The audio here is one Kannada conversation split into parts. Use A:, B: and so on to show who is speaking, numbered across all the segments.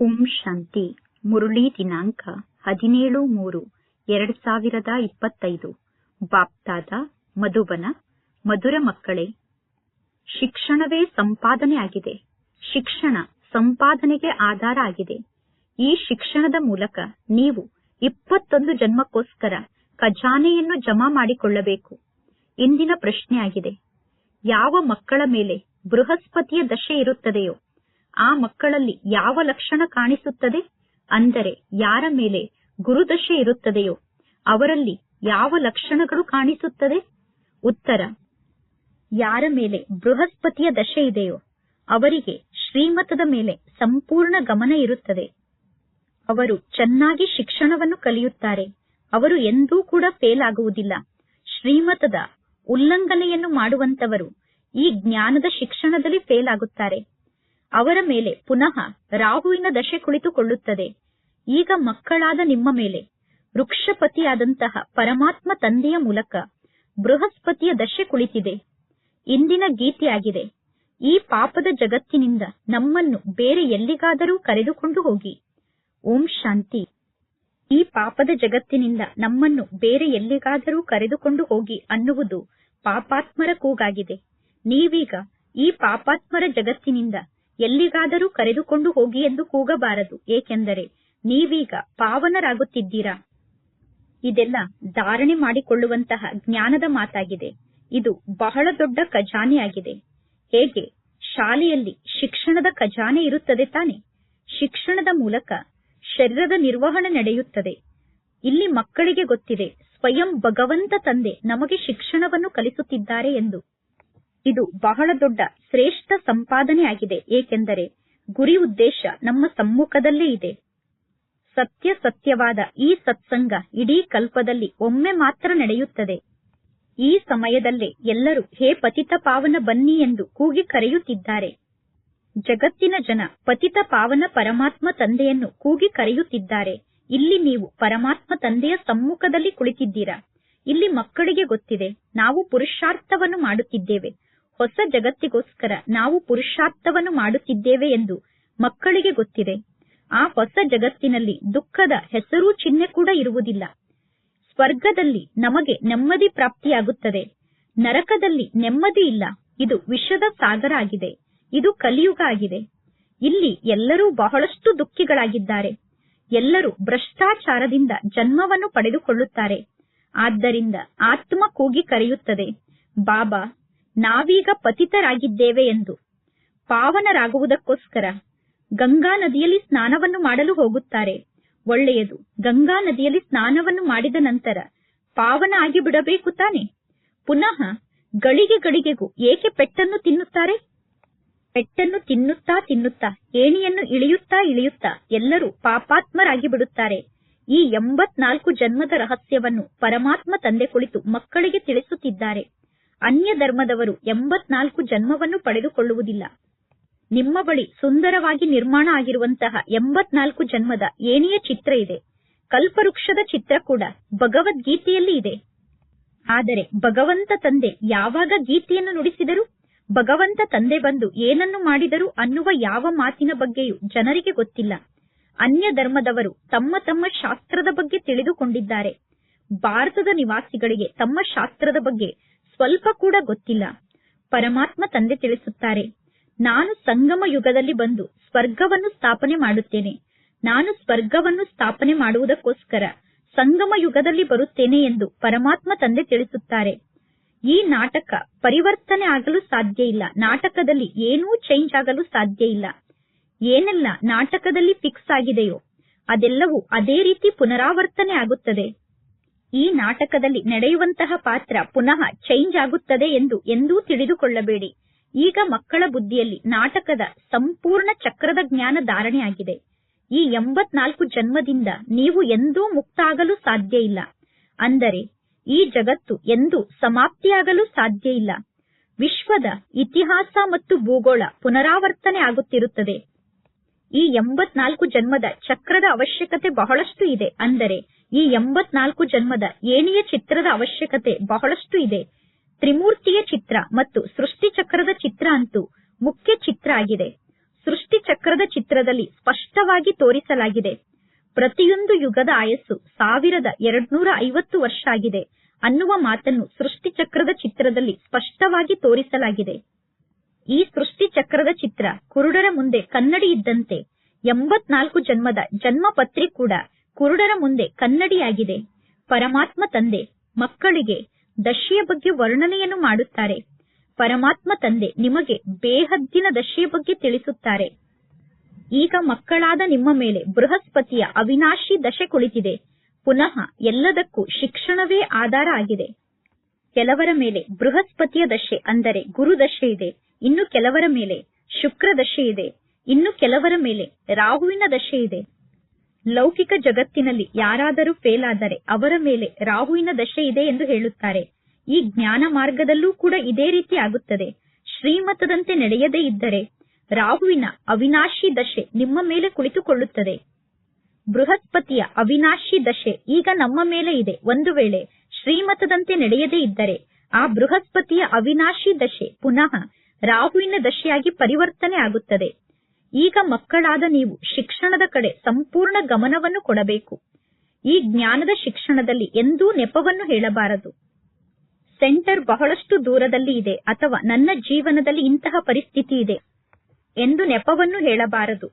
A: ಓಂ ಶಾಂತಿ. ಮುರುಳಿ ದಿನಾಂಕ ಹದಿನೇಳು ಮೂರು, ಎರಡು ಸಾವಿರದ ಇಪ್ಪತ್ತೈದು. ಬಾಪ್ತಾದ ಮಧುಬನ, ಮಧುರ ಮಕ್ಕಳೇ, ಶಿಕ್ಷಣವೇ ಸಂಪಾದನೆ ಆಗಿದೆ. ಶಿಕ್ಷಣ ಸಂಪಾದನೆಗೆ ಆಧಾರ ಆಗಿದೆ. ಈ ಶಿಕ್ಷಣದ ಮೂಲಕ ನೀವು ಇಪ್ಪತ್ತೊಂದು ಜನ್ಮಕ್ಕೋಸ್ಕರ ಖಜಾನೆಯನ್ನು ಜಮಾ ಮಾಡಿಕೊಳ್ಳಬೇಕು. ಇಂದಿನ ಪ್ರಶ್ನೆಯಾಗಿದೆ, ಯಾವ ಮಕ್ಕಳ ಮೇಲೆ ಬೃಹಸ್ಪತಿಯ ದಶೆ ಇರುತ್ತದೆಯೋ? ಆ ಮಕ್ಕಳಲ್ಲಿ ಯಾವ ಲಕ್ಷಣ ಕಾಣಿಸುತ್ತದೆ? ಅಂದರೆ ಯಾರ ಮೇಲೆ ಗುರುದಶೆ ಇರುತ್ತದೆಯೋ ಅವರಲ್ಲಿ ಯಾವ ಲಕ್ಷಣಗಳು ಕಾಣಿಸುತ್ತದೆ? ಉತ್ತರ, ಯಾರ ಮೇಲೆ ಬೃಹಸ್ಪತಿಯ ದಶೆ ಇದೆಯೋ ಅವರಿಗೆ ಶ್ರೀಮತದ ಮೇಲೆ ಸಂಪೂರ್ಣ ಗಮನ ಇರುತ್ತದೆ. ಅವರು ಚೆನ್ನಾಗಿ ಶಿಕ್ಷಣವನ್ನು ಕಲಿಯುತ್ತಾರೆ. ಅವರು ಎಂದೂ ಕೂಡ ಫೇಲ್ ಆಗುವುದಿಲ್ಲ. ಶ್ರೀಮತದ ಉಲ್ಲಂಘನೆಯನ್ನು ಮಾಡುವಂತವರು ಈ ಜ್ಞಾನದ ಶಿಕ್ಷಣದಲ್ಲಿ ಫೇಲ್ ಆಗುತ್ತಾರೆ. ಅವರ ಮೇಲೆ ಪುನಃ ರಾಹುವಿನ ದಶೆ ಕುಳಿತುಕೊಳ್ಳುತ್ತದೆ. ಈಗ ಮಕ್ಕಳಾದ ನಿಮ್ಮ ಮೇಲೆ, ವೃಕ್ಷಪತಿಯಾದಂತಹ ಪರಮಾತ್ಮ ತಂದೆಯ ಮೂಲಕ ಬೃಹಸ್ಪತಿಯ ದಶೆ ಕುಳಿತಿದೆ. ಇಂದಿನ ಗೀತೆಯಾಗಿದೆ, ಈ ಪಾಪದ ಜಗತ್ತಿನಿಂದ ನಮ್ಮನ್ನು ಬೇರೆ ಎಲ್ಲಿಗಾದರೂ ಕರೆದುಕೊಂಡು ಹೋಗಿ. ಓಂ ಶಾಂತಿ. ಈ ಪಾಪದ ಜಗತ್ತಿನಿಂದ ನಮ್ಮನ್ನು ಬೇರೆ ಎಲ್ಲಿಗಾದರೂ ಕರೆದುಕೊಂಡು ಹೋಗಿ ಅನ್ನುವುದು ಪಾಪಾತ್ಮರ ಕೂಗಾಗಿದೆ. ನೀವೀಗ ಈ ಪಾಪಾತ್ಮರ ಜಗತ್ತಿನಿಂದ ಎಲ್ಲಿಗಾದರೂ ಕರೆದುಕೊಂಡು ಹೋಗಿ ಎಂದು ಕೂಗಬಾರದು. ಏಕೆಂದರೆ ನೀವೀಗ ಪಾವನರಾಗುತ್ತಿದ್ದೀರಾ? ಇದೆಲ್ಲ ಧಾರಣೆ ಮಾಡಿಕೊಳ್ಳುವಂತಹ ಜ್ಞಾನದ ಮಾತಾಗಿದೆ. ಇದು ಬಹಳ ದೊಡ್ಡ ಖಜಾನೆಯಾಗಿದೆ. ಹೇಗೆ? ಶಾಲೆಯಲ್ಲಿ ಶಿಕ್ಷಣದ ಖಜಾನೆ ಇರುತ್ತದೆ ತಾನೆ? ಶಿಕ್ಷಣದ ಮೂಲಕ ಶರೀರದ ನಿರ್ವಹಣೆ ನಡೆಯುತ್ತದೆ. ಇಲ್ಲಿ ಮಕ್ಕಳಿಗೆ ಗೊತ್ತಿದೆ, ಸ್ವಯಂ ಭಗವಂತ ತಂದೆ ನಮಗೆ ಶಿಕ್ಷಣವನ್ನು ಕಲಿಸುತ್ತಿದ್ದಾರೆ ಎಂದು. ಇದು ಬಹಳ ದೊಡ್ಡ ಶ್ರೇಷ್ಠ ಸಂಪಾದನೆಯಾಗಿದೆ. ಏಕೆಂದರೆ ಗುರಿ ಉದ್ದೇಶ ನಮ್ಮ ಸಮ್ಮುಖದಲ್ಲೇ ಇದೆ. ಸತ್ಯ ಸತ್ಯವಾದ ಈ ಸತ್ಸಂಗ ಇಡೀ ಕಲ್ಪದಲ್ಲಿ ಒಮ್ಮೆ ಮಾತ್ರ ನಡೆಯುತ್ತದೆ. ಈ ಸಮಯದಲ್ಲೇ ಎಲ್ಲರೂ, ಹೇ ಪತಿತ ಪಾವನ ಬನ್ನಿ ಎಂದು ಕೂಗಿ ಕರೆಯುತ್ತಿದ್ದಾರೆ. ಜಗತ್ತಿನ ಜನ ಪತಿತ ಪಾವನ ಪರಮಾತ್ಮ ತಂದೆಯನ್ನು ಕೂಗಿ ಕರೆಯುತ್ತಿದ್ದಾರೆ. ಇಲ್ಲಿ ನೀವು ಪರಮಾತ್ಮ ತಂದೆಯ ಸಮ್ಮುಖದಲ್ಲಿ ಕುಳಿತಿದ್ದೀರಾ? ಇಲ್ಲಿ ಮಕ್ಕಳಿಗೆ ಗೊತ್ತಿದೆ, ನಾವು ಪುರುಷಾರ್ಥವನ್ನು ಮಾಡುತ್ತಿದ್ದೇವೆ. ಹೊಸ ಜಗತ್ತಿಗೋಸ್ಕರ ನಾವು ಪುರುಷಾರ್ಥವನ್ನು ಮಾಡುತ್ತಿದ್ದೇವೆ ಎಂದು ಮಕ್ಕಳಿಗೆ ಗೊತ್ತಿದೆ. ಆ ಹೊಸ ಜಗತ್ತಿನಲ್ಲಿ ದುಃಖದ ಹೆಸರೂ ಚಿಹ್ನೆ ಕೂಡ ಇರುವುದಿಲ್ಲ. ಸ್ವರ್ಗದಲ್ಲಿ ನಮಗೆ ನೆಮ್ಮದಿ ಪ್ರಾಪ್ತಿಯಾಗುತ್ತದೆ. ನರಕದಲ್ಲಿ ನೆಮ್ಮದಿ ಇಲ್ಲ. ಇದು ವಿಷದ ಸಾಗರ ಆಗಿದೆ. ಇದು ಕಲಿಯುಗ ಆಗಿದೆ. ಇಲ್ಲಿ ಎಲ್ಲರೂ ಬಹಳಷ್ಟು ದುಃಖಿಗಳಾಗಿದ್ದಾರೆ. ಎಲ್ಲರೂ ಭ್ರಷ್ಟಾಚಾರದಿಂದ ಜನ್ಮವನ್ನು ಪಡೆದುಕೊಳ್ಳುತ್ತಾರೆ. ಆದ್ದರಿಂದ ಆತ್ಮ ಕೂಗಿ ಕರೆಯುತ್ತದೆ. ಬಾಬಾ ನಾವೀಗ ಪತಿತರಾಗಿದ್ದೇವೆ ಎಂದು. ಪಾವನರಾಗುವುದಕ್ಕೋಸ್ಕರ ಗಂಗಾ ನದಿಯಲ್ಲಿ ಸ್ನಾನವನ್ನು ಮಾಡಲು ಹೋಗುತ್ತಾರೆ. ಒಳ್ಳೆಯದು, ಗಂಗಾ ನದಿಯಲ್ಲಿ ಸ್ನಾನವನ್ನು ಮಾಡಿದ ನಂತರ ಪಾವನ ಆಗಿ ಬಿಡಬೇಕು ತಾನೆ? ಪುನಃ ಗಳಿಗೆ ಗಳಿಗೆಗೂ ಏಕೆ ಪೆಟ್ಟನ್ನು ತಿನ್ನುತ್ತಾರೆ? ಪೆಟ್ಟನ್ನು ತಿನ್ನುತ್ತಾ ತಿನ್ನುತ್ತಾ, ಏಣಿಯನ್ನು ಇಳಿಯುತ್ತಾ ಇಳಿಯುತ್ತಾ ಎಲ್ಲರೂ ಪಾಪಾತ್ಮರಾಗಿ ಬಿಡುತ್ತಾರೆ. ಈ ಎಂಬತ್ನಾಲ್ಕು ಜನ್ಮದ ರಹಸ್ಯವನ್ನು ಪರಮಾತ್ಮ ತಂದೆ ಕುಳಿತು ಮಕ್ಕಳಿಗೆ ತಿಳಿಸುತ್ತಿದ್ದಾರೆ. ಅನ್ಯ ಧರ್ಮದವರು ಎಂಬತ್ನಾಲ್ಕು ಜನ್ಮವನ್ನು ಪಡೆದುಕೊಳ್ಳುವುದಿಲ್ಲ. ನಿಮ್ಮ ಬಳಿ ಸುಂದರವಾಗಿ ನಿರ್ಮಾಣ ಆಗಿರುವಂತಹ ಎಂಬತ್ನಾಲ್ಕು ಜನ್ಮದ ಏಣಿಯ ಚಿತ್ರ ಇದೆ. ಕಲ್ಪವೃಕ್ಷದ ಚಿತ್ರ ಕೂಡ ಭಗವದ್ಗೀತೆಯಲ್ಲಿ ಇದೆ. ಆದರೆ ಭಗವಂತ ತಂದೆ ಯಾವಾಗ ಗೀತೆಯನ್ನು ನುಡಿಸಿದರು? ಭಗವಂತ ತಂದೆ ಬಂದು ಏನನ್ನು ಮಾಡಿದರು ಅನ್ನುವ ಯಾವ ಮಾತಿನ ಬಗ್ಗೆಯೂ ಜನರಿಗೆ ಗೊತ್ತಿಲ್ಲ. ಅನ್ಯ ಧರ್ಮದವರು ತಮ್ಮ ತಮ್ಮ ಶಾಸ್ತ್ರದ ಬಗ್ಗೆ ತಿಳಿದುಕೊಂಡಿದ್ದಾರೆ. ಭಾರತದ ನಿವಾಸಿಗಳಿಗೆ ತಮ್ಮ ಶಾಸ್ತ್ರದ ಬಗ್ಗೆ ಸ್ವಲ್ಪ ಕೂಡ ಗೊತ್ತಿಲ್ಲ. ಪರಮಾತ್ಮ ತಂದೆ ತಿಳಿಸುತ್ತಾರೆ, ನಾನು ಸಂಗಮ ಯುಗದಲ್ಲಿ ಬಂದು ಸ್ವರ್ಗವನ್ನು ಸ್ಥಾಪನೆ ಮಾಡುತ್ತೇನೆ. ನಾನು ಸ್ವರ್ಗವನ್ನು ಸ್ಥಾಪನೆ ಮಾಡುವುದಕ್ಕೋಸ್ಕರ ಸಂಗಮ ಯುಗದಲ್ಲಿ ಬರುತ್ತೇನೆ ಎಂದು ಪರಮಾತ್ಮ ತಂದೆ ತಿಳಿಸುತ್ತಾರೆ. ಈ ನಾಟಕ ಪರಿವರ್ತನೆ ಆಗಲು ಸಾಧ್ಯ ಇಲ್ಲ. ನಾಟಕದಲ್ಲಿ ಏನೂ ಚೇಂಜ್ ಆಗಲು ಸಾಧ್ಯ ಇಲ್ಲ. ಏನೆಲ್ಲ ನಾಟಕದಲ್ಲಿ ಫಿಕ್ಸ್ ಆಗಿದೆಯೋ ಅದೆಲ್ಲವೂ ಅದೇ ರೀತಿ ಪುನರಾವರ್ತನೆ ಆಗುತ್ತದೆ. ಈ ನಾಟಕದಲ್ಲಿ ನಡೆಯುವಂತಹ ಪಾತ್ರ ಪುನಃ ಚೇಂಜ್ ಆಗುತ್ತದೆ ಎಂದು ಎಂದೂ ತಿಳಿದುಕೊಳ್ಳಬೇಡಿ. ಈಗ ಮಕ್ಕಳ ಬುದ್ಧಿಯಲ್ಲಿ ನಾಟಕದ ಸಂಪೂರ್ಣ ಚಕ್ರದ ಜ್ಞಾನ ಧಾರಣೆಯಾಗಿದೆ. ಈ ಎಂಬತ್ನಾಲ್ಕು ಜನ್ಮದಿಂದ ನೀವು ಎಂದೂ ಮುಕ್ತ ಆಗಲು ಸಾಧ್ಯ ಇಲ್ಲ. ಅಂದರೆ, ಈ ಜಗತ್ತು ಎಂದೂ ಸಮಾಪ್ತಿಯಾಗಲು ಸಾಧ್ಯ ಇಲ್ಲ. ವಿಶ್ವದ ಇತಿಹಾಸ ಮತ್ತು ಭೂಗೋಳ ಪುನರಾವರ್ತನೆ ಆಗುತ್ತಿರುತ್ತದೆ. ಈ ಎಂಬತ್ನಾಲ್ಕು ಜನ್ಮದ ಚಕ್ರದ ಅವಶ್ಯಕತೆ ಬಹಳಷ್ಟು ಇದೆ. ಅಂದರೆ ಈ ಎಂಬತ್ನಾಲ್ಕು ಜನ್ಮದ ಏಣಿಯ ಚಿತ್ರದ ಅವಶ್ಯಕತೆ ಬಹಳಷ್ಟು ಇದೆ. ತ್ರಿಮೂರ್ತಿಯ ಚಿತ್ರ ಮತ್ತು ಸೃಷ್ಟಿ ಚಕ್ರದ ಚಿತ್ರ ಅಂತೂ ಮುಖ್ಯ ಚಿತ್ರ ಆಗಿದೆ. ಸೃಷ್ಟಿ ಚಕ್ರದ ಚಿತ್ರದಲ್ಲಿ ಸ್ಪಷ್ಟವಾಗಿ ತೋರಿಸಲಾಗಿದೆ. ಪ್ರತಿಯೊಂದು ಯುಗದ ಆಯಸ್ಸು ಸಾವಿರದ ಎರಡ್ನೂರ ಐವತ್ತು ವರ್ಷ ಆಗಿದೆ ಅನ್ನುವ ಮಾತನ್ನು ಸೃಷ್ಟಿ ಚಕ್ರದ ಚಿತ್ರದಲ್ಲಿ ಸ್ಪಷ್ಟವಾಗಿ ತೋರಿಸಲಾಗಿದೆ. ಈ ಸೃಷ್ಟಿ ಚಕ್ರದ ಚಿತ್ರ ಕುರುಡರ ಮುಂದೆ ಕನ್ನಡಿ ಇದ್ದಂತೆ ಎಂಬತ್ನಾಲ್ಕು ಜನ್ಮದ ಜನ್ಮ ಕೂಡ ಕುರುಡರ ಮುಂದೆ ಕನ್ನಡಿಯಾಗಿದೆ. ಪರಮಾತ್ಮ ತಂದೆ, ಮಕ್ಕಳಿಗೆ ದಶೆಯ ಬಗ್ಗೆ ವರ್ಣನೆಯನ್ನು ಮಾಡುತ್ತಾರೆ. ಪರಮಾತ್ಮ ತಂದೆ ನಿಮಗೆ ಬೇಹದ್ದಿನ ದಶೆಯ ಬಗ್ಗೆ ತಿಳಿಸುತ್ತಾರೆ. ಈಗ ಮಕ್ಕಳಾದ ನಿಮ್ಮ ಮೇಲೆ ಬೃಹಸ್ಪತಿಯ ಅವಿನಾಶಿ ದಶೆ ಕುಳಿತಿದೆ. ಪುನಃ ಎಲ್ಲದಕ್ಕೂ ಶಿಕ್ಷಣವೇ ಆಧಾರ ಆಗಿದೆ. ಕೆಲವರ ಮೇಲೆ ಬೃಹಸ್ಪತಿಯ ದಶೆ ಅಂದರೆ ಗುರು ದಶೆ ಇದೆ. ಇನ್ನು ಕೆಲವರ ಮೇಲೆ ಶುಕ್ರ ದಶೆ ಇದೆ. ಇನ್ನು ಕೆಲವರ ಮೇಲೆ ರಾಹುವಿನ ದಶೆ ಇದೆ. ಲೌಕಿಕ ಜಗತ್ತಿನಲ್ಲಿ ಯಾರಾದರೂ ಫೇಲ್ ಆದರೆ ಅವರ ಮೇಲೆ ರಾಹುವಿನ ದಶೆ ಇದೆ ಎಂದು ಹೇಳುತ್ತಾರೆ. ಈ ಜ್ಞಾನ ಮಾರ್ಗದಲ್ಲೂ ಕೂಡ ಇದೇ ರೀತಿ ಆಗುತ್ತದೆ. ಶ್ರೀಮತದಂತೆ ನಡೆಯದೇ ಇದ್ದರೆ ರಾಹುವಿನ ಅವಿನಾಶಿ ದಶೆ ನಿಮ್ಮ ಮೇಲೆ ಕುಳಿತುಕೊಳ್ಳುತ್ತದೆ. ಬೃಹಸ್ಪತಿಯ ಅವಿನಾಶಿ ದಶೆ ಈಗ ನಮ್ಮ ಮೇಲೆ ಇದೆ. ಒಂದು ವೇಳೆ ಶ್ರೀಮತದಂತೆ ನಡೆಯದೇ ಇದ್ದರೆ ಆ ಬೃಹಸ್ಪತಿಯ ಅವಿನಾಶಿ ದಶೆ ಪುನಃ ರಾಹುವಿನ ದಶೆಯಾಗಿ ಪರಿವರ್ತನೆ ಆಗುತ್ತದೆ. ಈಗ ಮಕ್ಕಳಾದ ನೀವು ಶಿಕ್ಷಣದ ಕಡೆ ಸಂಪೂರ್ಣ ಗಮನವನ್ನು ಕೊಡಬೇಕು. ಈ ಜ್ಞಾನದ ಶಿಕ್ಷಣದಲ್ಲಿ ಎಂದೂ ನೆಪವನ್ನು ಹೇಳಬಾರದು. ಸೆಂಟರ್ ಬಹಳಷ್ಟು ದೂರದಲ್ಲಿ ಇದೆ ಅಥವಾ ನನ್ನ ಜೀವನದಲ್ಲಿ ಇಂತಹ ಪರಿಸ್ಥಿತಿ ಇದೆ ಎಂದು ನೆಪವನ್ನು ಹೇಳಬಾರದು.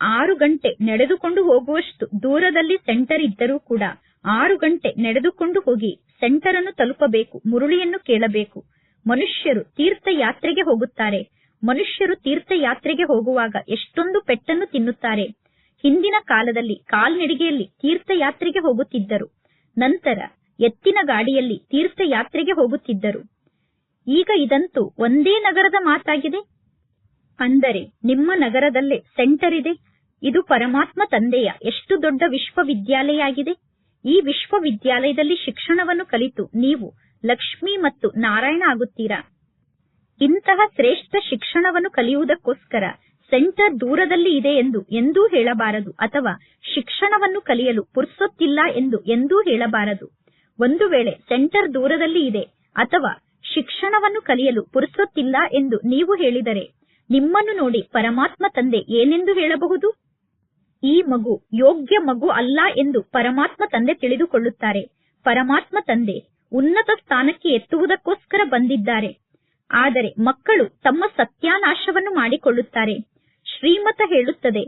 A: ಆರು ಗಂಟೆ ನಡೆದುಕೊಂಡು ಹೋಗುವಷ್ಟು ದೂರದಲ್ಲಿ ಸೆಂಟರ್ ಇದ್ದರೂ ಕೂಡ ಆರು ಗಂಟೆ ನಡೆದುಕೊಂಡು ಹೋಗಿ ಸೆಂಟರ್ ಅನ್ನು ತಲುಪಬೇಕು, ಮುರುಳಿಯನ್ನು ಕೇಳಬೇಕು. ಮನುಷ್ಯರು ತೀರ್ಥಯಾತ್ರೆಗೆ ಹೋಗುತ್ತಾರೆ. ಮನುಷ್ಯರು ತೀರ್ಥಯಾತ್ರೆಗೆ ಹೋಗುವಾಗ ಎಷ್ಟೊಂದು ಪೆಟ್ಟನ್ನು ತಿನ್ನುತ್ತಾರೆ. ಹಿಂದಿನ ಕಾಲದಲ್ಲಿ ಕಾಲ್ನಡಿಗೆಯಲ್ಲಿ ತೀರ್ಥಯಾತ್ರೆಗೆ ಹೋಗುತ್ತಿದ್ದರು. ನಂತರ ಎತ್ತಿನ ಗಾಡಿಯಲ್ಲಿ ತೀರ್ಥಯಾತ್ರೆಗೆ ಹೋಗುತ್ತಿದ್ದರು. ಈಗ ಇದಂತೂ ಒಂದೇ ನಗರದ ಮಾತಾಗಿದೆ? ಅಂದರೆ ನಿಮ್ಮ ನಗರದಲ್ಲೇ ಸೆಂಟರ್ ಇದೆ? ಇದು ಪರಮಾತ್ಮ ತಂದೆಯ ಎಷ್ಟು ದೊಡ್ಡ ವಿಶ್ವವಿದ್ಯಾಲಯ ಆಗಿದೆ ಈ ವಿಶ್ವವಿದ್ಯಾಲಯದಲ್ಲಿ ಶಿಕ್ಷಣವನ್ನು ಕಲಿತು ನೀವು ಲಕ್ಷ್ಮಿ ಮತ್ತು ನಾರಾಯಣ ಆಗುತ್ತೀರಾ? ಇಂತಹ ಶ್ರೇಷ್ಠ ಶಿಕ್ಷಣವನ್ನು ಕಲಿಯುವುದಕ್ಕೋಸ್ಕರ ಸೆಂಟರ್ ದೂರದಲ್ಲಿ ಇದೆ ಎಂದು, ಎಂದೂ ಹೇಳಬಾರದು ಅಥವಾ ಶಿಕ್ಷಣವನ್ನು ಕಲಿಯಲು ಪುರ್ಸೊತ್ತಿಲ್ಲ ಎಂದು ಎಂದೂ ಹೇಳಬಾರದು. ಒಂದು ವೇಳೆ ಸೆಂಟರ್ ದೂರದಲ್ಲಿ ಇದೆ ಅಥವಾ ಶಿಕ್ಷಣವನ್ನು ಕಲಿಯಲು ಪುರ್ಸೊತ್ತಿಲ್ಲ ಎಂದು ನೀವು ಹೇಳಿದರೆ ನಿಮ್ಮನ್ನು ನೋಡಿ ಪರಮಾತ್ಮ ತಂದೆ ಏನೆಂದು ಹೇಳಬಹುದು? ಈ ಮಗು ಯೋಗ್ಯ ಮಗು ಅಲ್ಲ ಎಂದು ಪರಮಾತ್ಮ ತಂದೆ ತಿಳಿದುಕೊಳ್ಳುತ್ತಾರೆ. ಪರಮಾತ್ಮ ತಂದೆ ಉನ್ನತ ಸ್ಥಾನಕ್ಕೆ ಎತ್ತುವುದಕ್ಕೋಸ್ಕರ ಬಂದಿದ್ದಾರೆ. ಆದರೆ ಮಕ್ಕಳು ತಮ್ಮ ಸತ್ಯಾನಾಶವನ್ನು ಮಾಡಿಕೊಳ್ಳುತ್ತಾರೆ. ಶ್ರೀಮತ ಹೇಳುತ್ತದೆ,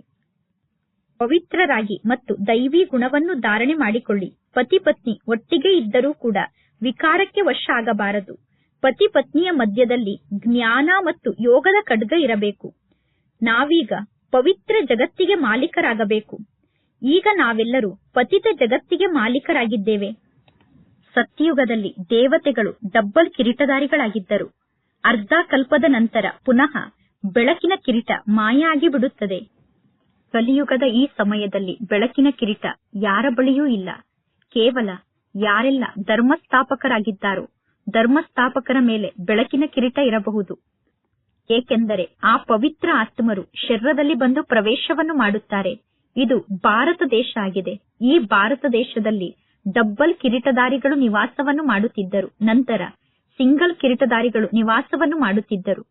A: ಪವಿತ್ರರಾಗಿ ಮತ್ತು ದೈವಿ ಗುಣವನ್ನು ಧಾರಣೆ ಮಾಡಿಕೊಳ್ಳಿ. ಪತಿ ಪತ್ನಿ ಒಟ್ಟಿಗೆ ಇದ್ದರೂ ಕೂಡ ವಿಕಾರಕ್ಕೆ ವಶ ಆಗಬಾರದು ಪತಿ ಪತ್ನಿಯ ಮಧ್ಯದಲ್ಲಿ ಜ್ಞಾನ ಮತ್ತು ಯೋಗದ ಖಡ್ಗ ಇರಬೇಕು. ನಾವೀಗ ಪವಿತ್ರ ಜಗತ್ತಿಗೆ ಮಾಲೀಕರಾಗಬೇಕು. ಈಗ ನಾವೆಲ್ಲರೂ ಪತಿತ ಜಗತ್ತಿಗೆ ಮಾಲೀಕರಾಗಿದ್ದೇವೆ. ಸತ್ಯಯುಗದಲ್ಲಿ ದೇವತೆಗಳು ಡಬ್ಬಲ್ ಕಿರೀಟಧಾರಿಗಳಾಗಿದ್ದರು. ಅರ್ಧ ಕಲ್ಪದ ನಂತರ ಪುನಃ ಬೆಳಕಿನ ಕಿರೀಟ ಮಾಯಾಗಿ ಬಿಡುತ್ತದೆ. ಕಲಿಯುಗದ ಈ ಸಮಯದಲ್ಲಿ ಬೆಳಕಿನ ಕಿರೀಟ ಯಾರ ಬಳಿಯೂ ಇಲ್ಲ. ಕೇವಲ ಯಾರೆಲ್ಲ ಧರ್ಮಸ್ಥಾಪಕರಾಗಿದ್ದಾರೋ ಧರ್ಮಸ್ಥಾಪಕರ ಮೇಲೆ ಬೆಳಕಿನ ಕಿರೀಟ ಇರಬಹುದು. ಏಕೆಂದರೆ ಆ ಪವಿತ್ರ ಆತ್ಮರು ಶರೀರದಲ್ಲಿ ಬಂದು ಪ್ರವೇಶವನ್ನು ಮಾಡುತ್ತಾರೆ. ಇದು ಭಾರತ ದೇಶ ಆಗಿದೆ. ಈ ಭಾರತ ದೇಶದಲ್ಲಿ ಡಬ್ಬಲ್ ಕಿರೀಟಧಾರಿಗಳು ನಿವಾಸವನ್ನು ಮಾಡುತ್ತಿದ್ದರು. ನಂತರ ಸಿಂಗಲ್ ಕಿರೀಟಧಾರಿಗಳು ನಿವಾಸವನ್ನು ಮಾಡುತ್ತಿದ್ದರು.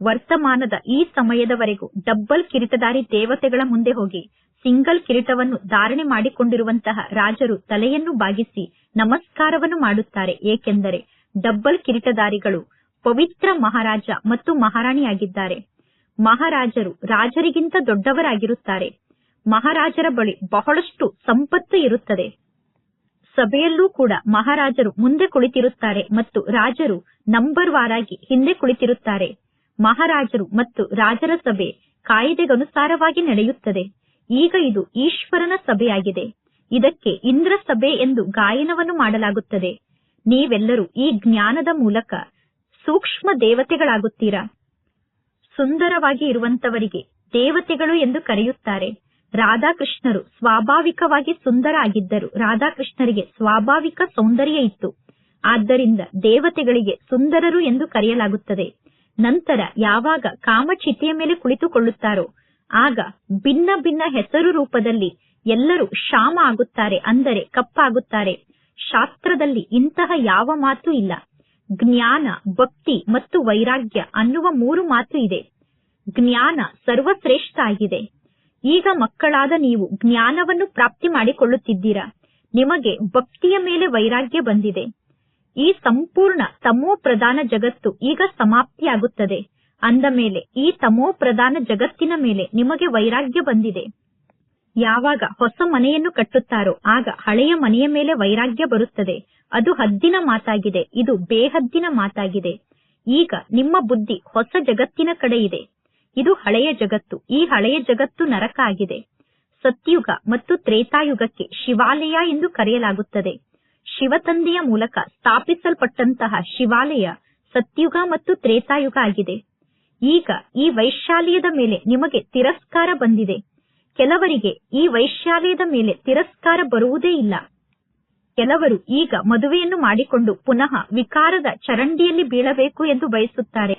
A: ವರ್ತಮಾನದ ಈ ಸಮಯದವರೆಗೂ ಡಬ್ಬಲ್ ಕಿರೀಟಧಾರಿ ದೇವತೆಗಳ ಮುಂದೆ ಹೋಗಿ ಸಿಂಗಲ್ ಕಿರೀಟವನ್ನು ಧಾರಣೆ ಮಾಡಿಕೊಂಡಿರುವಂತಹ ರಾಜರು ತಲೆಯನ್ನು ಬಾಗಿಸಿ ನಮಸ್ಕಾರವನ್ನು ಮಾಡುತ್ತಾರೆ. ಏಕೆಂದರೆ ಡಬ್ಬಲ್ ಕಿರೀಟಧಾರಿಗಳು ಪವಿತ್ರ ಮಹಾರಾಜ ಮತ್ತು ಮಹಾರಾಣಿಯಾಗಿದ್ದಾರೆ. ಮಹಾರಾಜರು ರಾಜರಿಗಿಂತ ದೊಡ್ಡವರಾಗಿರುತ್ತಾರೆ. ಮಹಾರಾಜರ ಬಳಿ ಬಹಳಷ್ಟು ಸಂಪತ್ತು ಇರುತ್ತದೆ. ಸಭೆಯಲ್ಲೂ ಕೂಡ ಮಹಾರಾಜರು ಮುಂದೆ ಕುಳಿತಿರುತ್ತಾರೆ ಮತ್ತು ರಾಜರು ನಂಬರ್ ವಾರಾಗಿ ಹಿಂದೆ ಕುಳಿತಿರುತ್ತಾರೆ. ಮಹಾರಾಜರು ಮತ್ತು ರಾಜರ ಸಭೆ ಕಾಯಿದೆಗನುಸಾರವಾಗಿ ನಡೆಯುತ್ತದೆ. ಈಗ ಇದು ಈಶ್ವರನ ಸಭೆಯಾಗಿದೆ. ಇದಕ್ಕೆ ಇಂದ್ರ ಸಭೆ ಎಂದು ಗಾಯನವನ್ನು ಮಾಡಲಾಗುತ್ತದೆ. ನೀವೆಲ್ಲರೂ ಈ ಜ್ಞಾನದ ಮೂಲಕ ಸೂಕ್ಷ್ಮ ದೇವತೆಗಳಾಗುತ್ತೀರಾ? ಸುಂದರವಾಗಿ ಇರುವಂತವರಿಗೆ ದೇವತೆಗಳು ಎಂದು ಕರೆಯುತ್ತಾರೆ. ರಾಧಾಕೃಷ್ಣರು ಸ್ವಾಭಾವಿಕವಾಗಿ ಸುಂದರ ಆಗಿದ್ದರು ರಾಧಾಕೃಷ್ಣರಿಗೆ ಸ್ವಾಭಾವಿಕ ಸೌಂದರ್ಯ ಇತ್ತು. ಆದ್ದರಿಂದ ದೇವತೆಗಳಿಗೆ ಸುಂದರರು ಎಂದು ಕರೆಯಲಾಗುತ್ತದೆ. ನಂತರ ಯಾವಾಗ ಕಾಮಚಿತೆಯ ಮೇಲೆ ಕುಳಿತುಕೊಳ್ಳುತ್ತಾರೋ, ಆಗ ಭಿನ್ನ ಭಿನ್ನ ಹೆಸರು ರೂಪದಲ್ಲಿ ಎಲ್ಲರೂ ಶಾಮ ಆಗುತ್ತಾರೆ, ಅಂದರೆ ಕಪ್ಪಾಗುತ್ತಾರೆ. ಶಾಸ್ತ್ರದಲ್ಲಿ ಇಂತಹ ಯಾವ ಮಾತು ಇಲ್ಲ. ಜ್ಞಾನ, ಭಕ್ತಿ ಮತ್ತು ವೈರಾಗ್ಯ ಅನ್ನುವ ಮೂರು ಮಾತು ಇದೆ. ಜ್ಞಾನ ಸರ್ವಶ್ರೇಷ್ಠ ಆಗಿದೆ. ಈಗ ಮಕ್ಕಳಾದ ನೀವು ಜ್ಞಾನವನ್ನು ಪ್ರಾಪ್ತಿ ಮಾಡಿಕೊಳ್ಳುತ್ತಿದ್ದೀರಾ? ನಿಮಗೆ ಭಕ್ತಿಯ ಮೇಲೆ ವೈರಾಗ್ಯ ಬಂದಿದೆ. ಈ ಸಂಪೂರ್ಣ ತಮೋ ಪ್ರಧಾನ ಜಗತ್ತು ಈಗ ಸಮಾಪ್ತಿಯಾಗುತ್ತದೆ. ಅಂದ ಮೇಲೆ ಈ ತಮೋ ಪ್ರಧಾನ ಜಗತ್ತಿನ ಮೇಲೆ ನಿಮಗೆ ವೈರಾಗ್ಯ ಬಂದಿದೆ. ಯಾವಾಗ ಹೊಸ ಮನೆಯನ್ನು ಕಟ್ಟುತ್ತಾರೋ ಆಗ ಹಳೆಯ ಮನೆಯ ಮೇಲೆ ವೈರಾಗ್ಯ ಬರುತ್ತದೆ. ಅದು ಹದ್ದಿನ ಮಾತಾಗಿದೆ. ಇದು ಬೇಹದ್ದಿನ ಮಾತಾಗಿದೆ. ಈಗ ನಿಮ್ಮ ಬುದ್ಧಿ ಹೊಸ ಜಗತ್ತಿನ ಕಡೆ ಇದೆ ಇದು ಹಳೆಯ ಜಗತ್ತು. ಈ ಹಳೆಯ ಜಗತ್ತು ನರಕ ಆಗಿದೆ. ಸತ್ಯುಗ ಮತ್ತು ತ್ರೇತಾಯುಗಕ್ಕೆ ಶಿವಾಲಯ ಎಂದು ಕರೆಯಲಾಗುತ್ತದೆ. ಶಿವತಂದೆಯ ಮೂಲಕ ಸ್ಥಾಪಿಸಲ್ಪಟ್ಟಂತಹ ಶಿವಾಲಯ ಸತ್ಯುಗ ಮತ್ತು ತ್ರೇತಾಯುಗ ಆಗಿದೆ. ಈಗ ಈ ವೈಶಾಲಯದ ಮೇಲೆ ನಿಮಗೆ ತಿರಸ್ಕಾರ ಬಂದಿದೆ. ಕೆಲವರಿಗೆ ಈ ವೈಶಾಲಯದ ಮೇಲೆ ತಿರಸ್ಕಾರ ಬರುವುದೇ ಇಲ್ಲ. ಕೆಲವರು ಈಗ ಮದುವೆಯನ್ನು ಮಾಡಿಕೊಂಡು ಪುನಃ ವಿಕಾರದ ಚರಂಡಿಯಲ್ಲಿ ಬೀಳಬೇಕು ಎಂದು ಬಯಸುತ್ತಾರೆ.